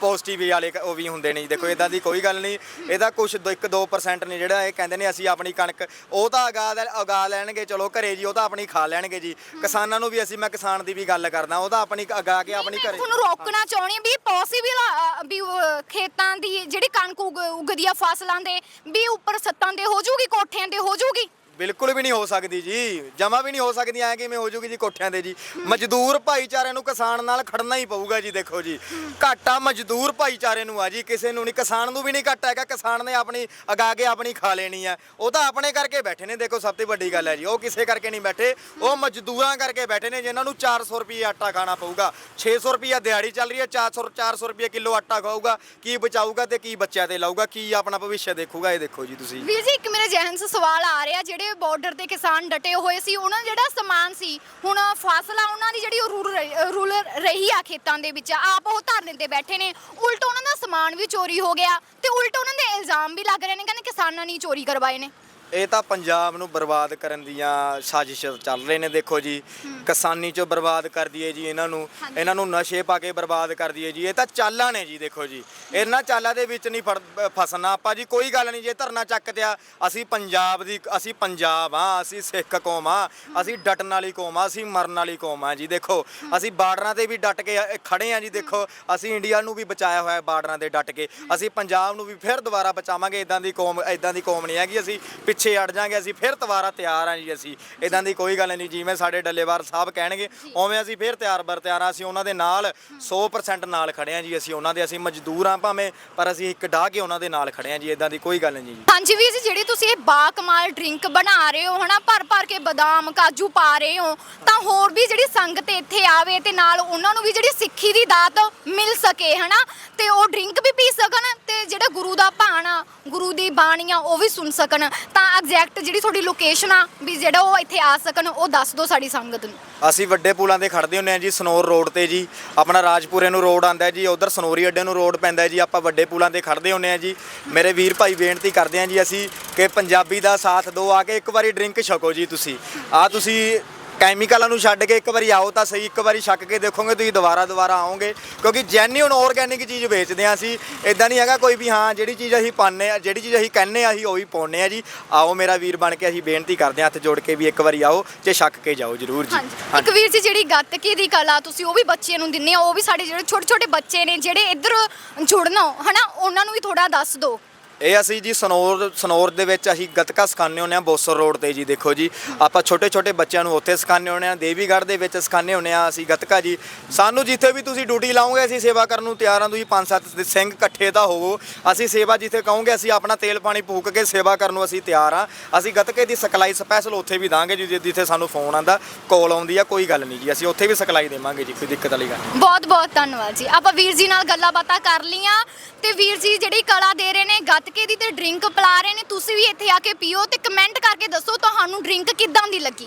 ਪੋਜ਼ਿਟਿਵ ਵਾਲੇ ਕ- ਉਹ ਵੀ ਹੁੰਦੇ ਨੇ ਜੀ। ਦੇਖੋ ਇਦਾਂ ਦੀ ਕੋਈ ਗੱਲ ਨਹੀਂ। ਇਹਦਾ ਕੁਝ 1-2% ਨੇ ਜਿਹੜਾ ਇਹ ਕਹਿੰਦੇ ਨੇ ਅਸੀਂ ਆਪਣੀ ਕਣਕ ਉਹ ਤਾਂ ਉਗਾ ਲੈ- ਉਗਾ ਲੈਣਗੇ ਚਲੋ ਘਰੇ ਜੀ ਉਹ ਤਾਂ ਆਪਣੀ ਖਾ ਲੈਣਗੇ ਜੀ। ਕਿਸਾਨਾਂ ਨੂੰ ਵੀ ਅਸੀਂ ਮੈਂ ਕਿਸਾਨ ਦੀ ਵੀ ਗੱਲ ਕਰਦਾ ਉਹ ਤਾਂ ਆਪਣੀ ਉਗਾ ਕੇ ਆਪਣੀ ਘਰੇ
ਤੁਹਾਨੂੰ ਰੋਕਣਾ ਚਾਹੁੰਦੀ ਹਾਂ ਵੀ ਪੋਸੀਬਲ ਵੀ ਖੇਤਾਂ ਦੀ ਜਿਹੜੀ ਕਣਕ ਉਗ- ਉਗਦੀ ਆ ਫਸਲਾਂ ਦੇ ਵੀ ਉੱਪਰ ਸੱਤਾਂ ਦੇ ਹੋ ਜੂਗੀ ਕੋਠਿਆਂ ਤੇ ਹੋ ਜੂਗੀ
ਬਿਲਕੁਲ ਵੀ ਨਹੀਂ ਹੋ ਸਕਦੀ ਜੀ। ਜਮਾ ਵੀ ਨਹੀਂ ਹੋ ਸਕਦੀ, ਐ ਕਿਵੇਂ ਹੋ ਜੂਗੀ ਜੀ ਕੋਠਿਆਂ ਦੇ ਜੀ। ਮਜ਼ਦੂਰ ਭਾਈਚਾਰੇ ਨੂੰ ਕਿਸਾਨ ਨਾਲ ਖੜਨਾ ਹੀ ਪਊਗਾ ਜੀ, ਦੇਖੋ ਜੀ। ਘਾਟਾ ਮਜ਼ਦੂਰ ਭਾਈਚਾਰੇ ਨੂੰ ਆ ਜੀ, ਕਿਸੇ ਨੂੰ ਨਹੀਂ, ਕਿਸਾਨ ਨੂੰ ਵੀ ਨਹੀਂ ਘਾਟਾ ਹੈਗਾ, ਕਿਸਾਨ ਨੇ ਆਪਣੀ ਅਗਾ ਕੇ ਆਪਣੀ ਖਾ ਲੈਣੀ ਆ। ਉਹ ਤਾਂ ਆਪਣੇ ਕਰਕੇ ਬੈਠੇ ਨੇ, ਦੇਖੋ ਸਭ ਤੋਂ ਵੱਡੀ ਗੱਲ ਹੈ ਜੀ, ਉਹ ਕਿਸੇ ਕਰਕੇ ਨਹੀਂ ਬੈਠੇ। ਉਹ ਮਜ਼ਦੂਰਾਂ ਕਰਕੇ ਬੈਠੇ ਨੇ, ਜਿਨ੍ਹਾਂ ਨੂੰ 400 ਰੁਪਏ ਆਟਾ ਖਾਣਾ ਪਊਗਾ। 600 ਰੁਪਏ ਦਿਹਾੜੀ ਚੱਲ ਰਹੀ ਹੈ 400 400 ਰੁਪਏ ਕਿਲੋ ਆਟਾ ਖਾਊਗਾ, ਕੀ ਬਚਾਊਗਾ ਤੇ ਕੀ ਬੱਚਿਆਂ ਤੇ ਲਾਊਗਾ, ਕੀ ਆਪਣਾ ਭਵਿੱਖ ਦੇਖੂਗਾ, ਇਹ ਦੇਖੋ ਜੀ ਤੁਸੀਂ।
ਵੀਰ ਜੀ, ਇੱਕ ਮੇਰੇ ਜ਼ਿਹਨ 'ਚ ਸਵਾਲ ਆ ਰਿਹਾ, ਜਿਹੜੇ ਬਾਰਡਰ ਤੇ ਕਿਸਾਨ ਡਟੇ ਹੋਏ ਸੀ। ਉਹਨਾਂ ਦਾ ਜਿਹੜਾ ਸਮਾਨ ਸੀ, ਹੁਣ ਫਸਲ ਉਹਨਾਂ ਦੀ ਜਿਹੜੀ ਉਹ ਰੂਲ ਰੂਲ ਰਹੀ ਆ ਖੇਤਾਂ ਦੇ ਵਿੱਚ। ਆਪ ਉਹ ਧਰਨੇ ਤੇ ਬੈਠੇ ਨੇ। ਉਲਟ ਉਹਨਾਂ ਦਾ ਸਮਾਨ ਵੀ ਚੋਰੀ ਹੋ ਗਿਆ ਤੇ ਉਲਟ ਉਹਨਾਂ ਦੇ ਇਲਜ਼ਾਮ ਵੀ ਲੱਗ ਰਹੇ ਨੇ, ਕਹਿੰਦੇ ਕਿਸਾਨਾਂ ਨੇ ਚੋਰੀ ਕਰਵਾਏ ਨੇ।
ਇਹ ਤਾਂ ਪੰਜਾਬ ਨੂੰ ਬਰਬਾਦ ਕਰਨ ਦੀਆਂ ਸਾਜ਼ਿਸ਼ਾਂ ਚੱਲ ਰਹੇ ਨੇ ਦੇਖੋ ਜੀ। ਕਿਸਾਨੀ ਚੋਂ ਬਰਬਾਦ ਕਰ ਦਈਏ ਜੀ ਇਹਨਾਂ ਨੂੰ। ਇਹਨਾਂ ਨੂੰ ਨਸ਼ੇ ਪਾ ਕੇ ਬਰਬਾਦ ਕਰ ਦਈਏ ਜੀ। ਇਹ ਤਾਂ ਚਾਲਾਂ ਨੇ ਜੀ ਦੇਖੋ ਜੀ। ਇਹਨਾਂ ਚਾਲਾਂ ਦੇ ਵਿੱਚ ਨਹੀਂ ਫਸਣਾ ਆਪਾਂ ਜੀ ਕੋਈ ਗੱਲ ਨਹੀਂ। ਜੇ ਧਰਨਾ ਚੱਕ ਦਿਆ ਅਸੀਂ ਪੰਜਾਬ ਦੀ ਅਸੀਂ ਪੰਜਾਬ ਆ ਅਸੀਂ ਸਿੱਖ ਕੌਮ ਆ ਅਸੀਂ ਡਟਣ ਵਾਲੀ ਕੌਮ ਆ ਅਸੀਂ ਮਰਨ ਵਾਲੀ ਕੌਮ ਆ ਜੀ ਦੇਖੋ। ਅਸੀਂ ਬਾਰਡਰਾਂ ਤੇ ਵੀ ਡਟ ਕੇ ਖੜੇ ਆ ਜੀ ਦੇਖੋ। ਅਸੀਂ ਇੰਡੀਆ ਨੂੰ ਵੀ ਬਚਾਇਆ ਹੋਇਆ ਬਾਰਡਰਾਂ ਤੇ ਡਟ ਕੇ। ਅਸੀਂ ਪੰਜਾਬ ਨੂੰ ਵੀ ਫਿਰ ਦੁਬਾਰਾ ਬਚਾਵਾਂਗੇ। ਇਦਾਂ ਦੀ ਕੌਮ ਇਦਾਂ ਦੀ ਕੌਮ ਨਹੀਂ ਹੈਗੀ। ਅਸੀਂ ਪਿੱਛੇ ਅੜ ਜਾਾਂਗੇ ਅਸੀਂ ਫਿਰ ਦੁਬਾਰਾ ਤਿਆਰ ਆ ਜੀ ਅਸੀਂ। ਇਦਾਂ ਦੀ ਕੋਈ ਗੱਲ ਨਹੀਂ ਜਿਵੇਂ ਸਾਡੇ ਡੱਲੇਵਾਰ ਸਾਹਿਬ ਕਹਿਣਗੇ ਉਵੇਂ ਅਸੀਂ ਫਿਰ ਤਿਆਰ ਬਰ ਤਿਆਰ ਆ ਅਸੀਂ ਉਹਨਾਂ ਦੇ ਨਾਲ 100% ਨਾਲ ਖੜੇ ਆ ਜੀ ਅਸੀਂ ਉਹਨਾਂ ਦੇ ਅਸੀਂ ਮਜ਼ਦੂਰ ਆ ਭਾਵੇਂ ਪਰ ਅਸੀਂ ਇੱਕ ਡਾਹ ਕੇ ਉਹਨਾਂ ਦੇ ਨਾਲ ਖੜੇ ਆ ਜੀ ਇਦਾਂ ਦੀ ਕੋਈ ਗੱਲ ਨਹੀਂ ਜੀ।
ਹਾਂਜੀ ਵੀਰ ਜੀ ਜਿਹੜੀ ਤੁਸੀਂ ਇਹ ਬਾ ਕਮਾਲ ਡਰਿੰਕ ਬਣਾ ਰਹੇ ਹੋ ਹਨਾ ਭਰ ਭਰ ਕੇ ਬਦਾਮ ਕਾਜੂ ਪਾ ਰਹੇ ਹੋ ਤਾਂ ਹੋਰ ਵੀ ਜਿਹੜੀ ਸੰਗਤ ਇੱਥੇ ਆਵੇ ਤੇ ਨਾਲ ਉਹਨਾਂ ਨੂੰ ਵੀ ਜਿਹੜੀ ਸਿੱਖੀ ਦੀ ਦਾਤ ਮਿਲ ਸਕੇ ਹਨਾ ਤੇ ਉਹ ਡਰਿੰਕ ਵੀ ਪੀ ਸਕਣ ਤੇ ਜਿਹੜਾ ਗੁਰੂ ਦਾ ਭਾਣ ਗੁਰੂ ਦੀ ਬਾਣੀ ਆ ਉਹ ਵੀ ਸੁਣ ਸਕਣ ਤਾਂ ਐਗਜ਼ੈਕਟ ਜਿਹੜੀ ਤੁਹਾਡੀ ਲੋਕੇਸ਼ਨ ਆ, ਵੀ ਜਿਹੜਾ ਉਹ ਇੱਥੇ ਆ ਸਕਣ, ਉਹ ਦੱਸ ਦਿਓ ਸਾਡੀ ਸੰਗਤ ਨੂੰ।
ਅਸੀਂ ਵੱਡੇ ਪੁਲਾਂ ਤੇ ਖੜਦੇ ਹੁੰਨੇ ਆ ਜੀ, ਸਨੋਰ ਰੋਡ ਤੇ ਜੀ। ਆਪਣਾ ਰਾਜਪੁਰੇ ਨੂੰ ਰੋਡ ਆਂਦਾ ਜੀ, ਉਧਰ ਸਨੋਰੀ ਅੱਡੇ ਨੂੰ ਰੋਡ ਪੈਂਦਾ ਜੀ। ਆਪਾਂ ਵੱਡੇ ਪੁਲਾਂ ਤੇ ਖੜਦੇ ਹੁੰਨੇ ਆ ਜੀ। ਮੇਰੇ ਵੀਰ ਭਾਈ ਬੇਨਤੀ ਕਰਦੇ ਆ ਜੀ, ਅਸੀਂ ਕਿ ਪੰਜਾਬੀ ਦਾ ਸਾਥ ਦਿਓ, ਆ ਕੇ ਇੱਕ ਵਾਰੀ ਡਰਿੰਕ ਛਕੋ ਜੀ ਤੁਸੀਂ। ਆ ਤੁਸੀਂ ਕੈਮੀਕਲਾਂ ਨੂੰ ਛੱਡ ਕੇ ਇੱਕ ਵਾਰੀ ਆਓ ਤਾਂ ਸਹੀ ਇੱਕ ਵਾਰੀ ਛੱਕ ਕੇ ਦੇਖੋਗੇ ਤੁਸੀਂ ਦੁਬਾਰਾ ਦੁਬਾਰਾ ਆਓਗੇ। ਕਿਉਂਕਿ ਜੈਨੂਇਨ ਆਰਗੈਨਿਕ ਚੀਜ਼ ਵੇਚਦੇ ਆ ਅਸੀਂ ਇਦਾਂ ਨਹੀਂ ਹੈਗਾ ਕੋਈ ਵੀ ਹਾਂ ਜਿਹੜੀ ਚੀਜ਼ ਅਸੀਂ ਪਾਉਂਦੇ ਆ ਜਿਹੜੀ ਚੀਜ਼ ਅਸੀਂ ਕਹਿੰਨੇ ਆ ਅਸੀਂ ਉਹੀ ਪਾਉਂਦੇ ਆ ਜੀ। ਆਓ ਮੇਰਾ ਵੀਰ ਬਣ ਕੇ ਅਸੀਂ ਬੇਨਤੀ ਕਰਦੇ ਆ ਹੱਥ ਜੋੜ ਕੇ ਵੀ ਇੱਕ ਵਾਰੀ ਆਓ ਤੇ ਛੱਕ ਕੇ ਜਾਓ ਜਰੂਰ ਜੀ।
ਹਾਂਜੀ। ਇੱਕ ਵੀਰ ਜੀ ਜਿਹੜੀ ਗੱਤਕੇ ਦੀ ਕਲਾ ਤੁਸੀਂ ਉਹ ਵੀ ਬੱਚਿਆਂ ਨੂੰ ਦਿੰਨੇ ਆ ਉਹ ਵੀ ਸਾਡੇ ਜਿਹੜੇ ਛੋਟੇ ਛੋਟੇ ਬੱਚੇ ਨੇ ਜਿਹੜੇ ਇੱਧਰ ਜੁੜਨਾ ਹਨਾ ਉਹਨਾਂ ਨੂੰ ਵੀ ਥੋੜਾ ਦੱਸ ਦਿਓ।
ਇਹ ਅਸੀਂ ਜੀ ਸਨੌਰ ਸਨੌਰ ਦੇ ਵਿੱਚ ਅਸੀਂ ਗੱਤਕਾ ਸਿਖਾਉਂਦੇ ਹੁੰਦੇ ਆ ਬੋਸਰ ਰੋਡ ਤੇ ਜੀ, ਦੇਖੋ ਜੀ। ਆਪਾਂ ਛੋਟੇ ਛੋਟੇ ਬੱਚਿਆਂ ਨੂੰ ਉੱਥੇ ਸਿਖਾਉਂਦੇ ਹੁੰਦੇ ਆ ਦੇਵੀਗੜ੍ਹ ਦੇ ਵਿੱਚ ਸਿਖਾਉਂਦੇ ਹੁੰਦੇ ਆ ਅਸੀਂ ਗਤਕਾ ਜੀ। ਸਾਨੂੰ ਜਿੱਥੇ ਵੀ ਤੁਸੀਂ ਡਿਊਟੀ ਲਾਓਗੇ, ਅਸੀਂ ਸੇਵਾ ਕਰਨ ਨੂੰ ਤਿਆਰ ਹਾਂ। ਤੁਸੀਂ ਪੰਜ ਸੱਤ ਸਿੰਘ ਇਕੱਠੇ ਦਾ ਹੋਵੋ। ਅਸੀਂ ਸੇਵਾ ਜਿੱਥੇ ਕਹੋਗੇ, ਅਸੀਂ ਆਪਣਾ ਤੇਲ ਪਾਣੀ ਫੂਕ ਕੇ ਸੇਵਾ ਕਰਨ ਨੂੰ ਅਸੀਂ ਤਿਆਰ ਹਾਂ। ਅਸੀਂ ਗੱਤਕੇ ਦੀ ਸਿਖਲਾਈ ਸਪੈਸ਼ਲ ਉੱਥੇ ਵੀ ਦਾਂਗੇ ਜੀ ਜਿੱਥੇ ਸਾਨੂੰ ਫੋਨ ਆਂਦਾ ਕਾਲ ਆਉਂਦੀ ਆ, ਕੋਈ ਗੱਲ ਨਹੀਂ ਜੀ। ਅਸੀਂ ਉੱਥੇ ਵੀ ਸਿਖਲਾਈ ਦੇਵਾਂਗੇ ਜੀ, ਕੋਈ ਦਿੱਕਤ ਵਾਲੀ ਗੱਲ ਨਹੀਂ।
ਬਹੁਤ ਬਹੁਤ ਧੰਨਵਾਦ ਜੀ। ਆਪਾਂ ਵੀਰ ਜੀ ਨਾਲ ਗੱਲਾਂ ਬਾਤਾਂ ਕਰ ਲਈਆਂ ਤੇ ਵੀਰ ਜੀ ਜਿਹੜੀ ਕਲਾ ਦੇ ਰਹੇ ਨੇ, ਗੱਤ ਗੱਤਕੇ ਦੀ ਤੇ ਡਰਿੰਕ ਪਿਲਾ ਰਹੇ ਨੇ, ਤੁਸੀਂ ਵੀ ਇੱਥੇ ਆ ਕੇ ਪੀਓ ਤੇ ਕਮੈਂਟ ਕਰਕੇ ਦੱਸੋ ਤੁਹਾਨੂੰ ਡਰਿੰਕ ਕਿੱਦਾਂ ਦੀ ਲੱਗੀ?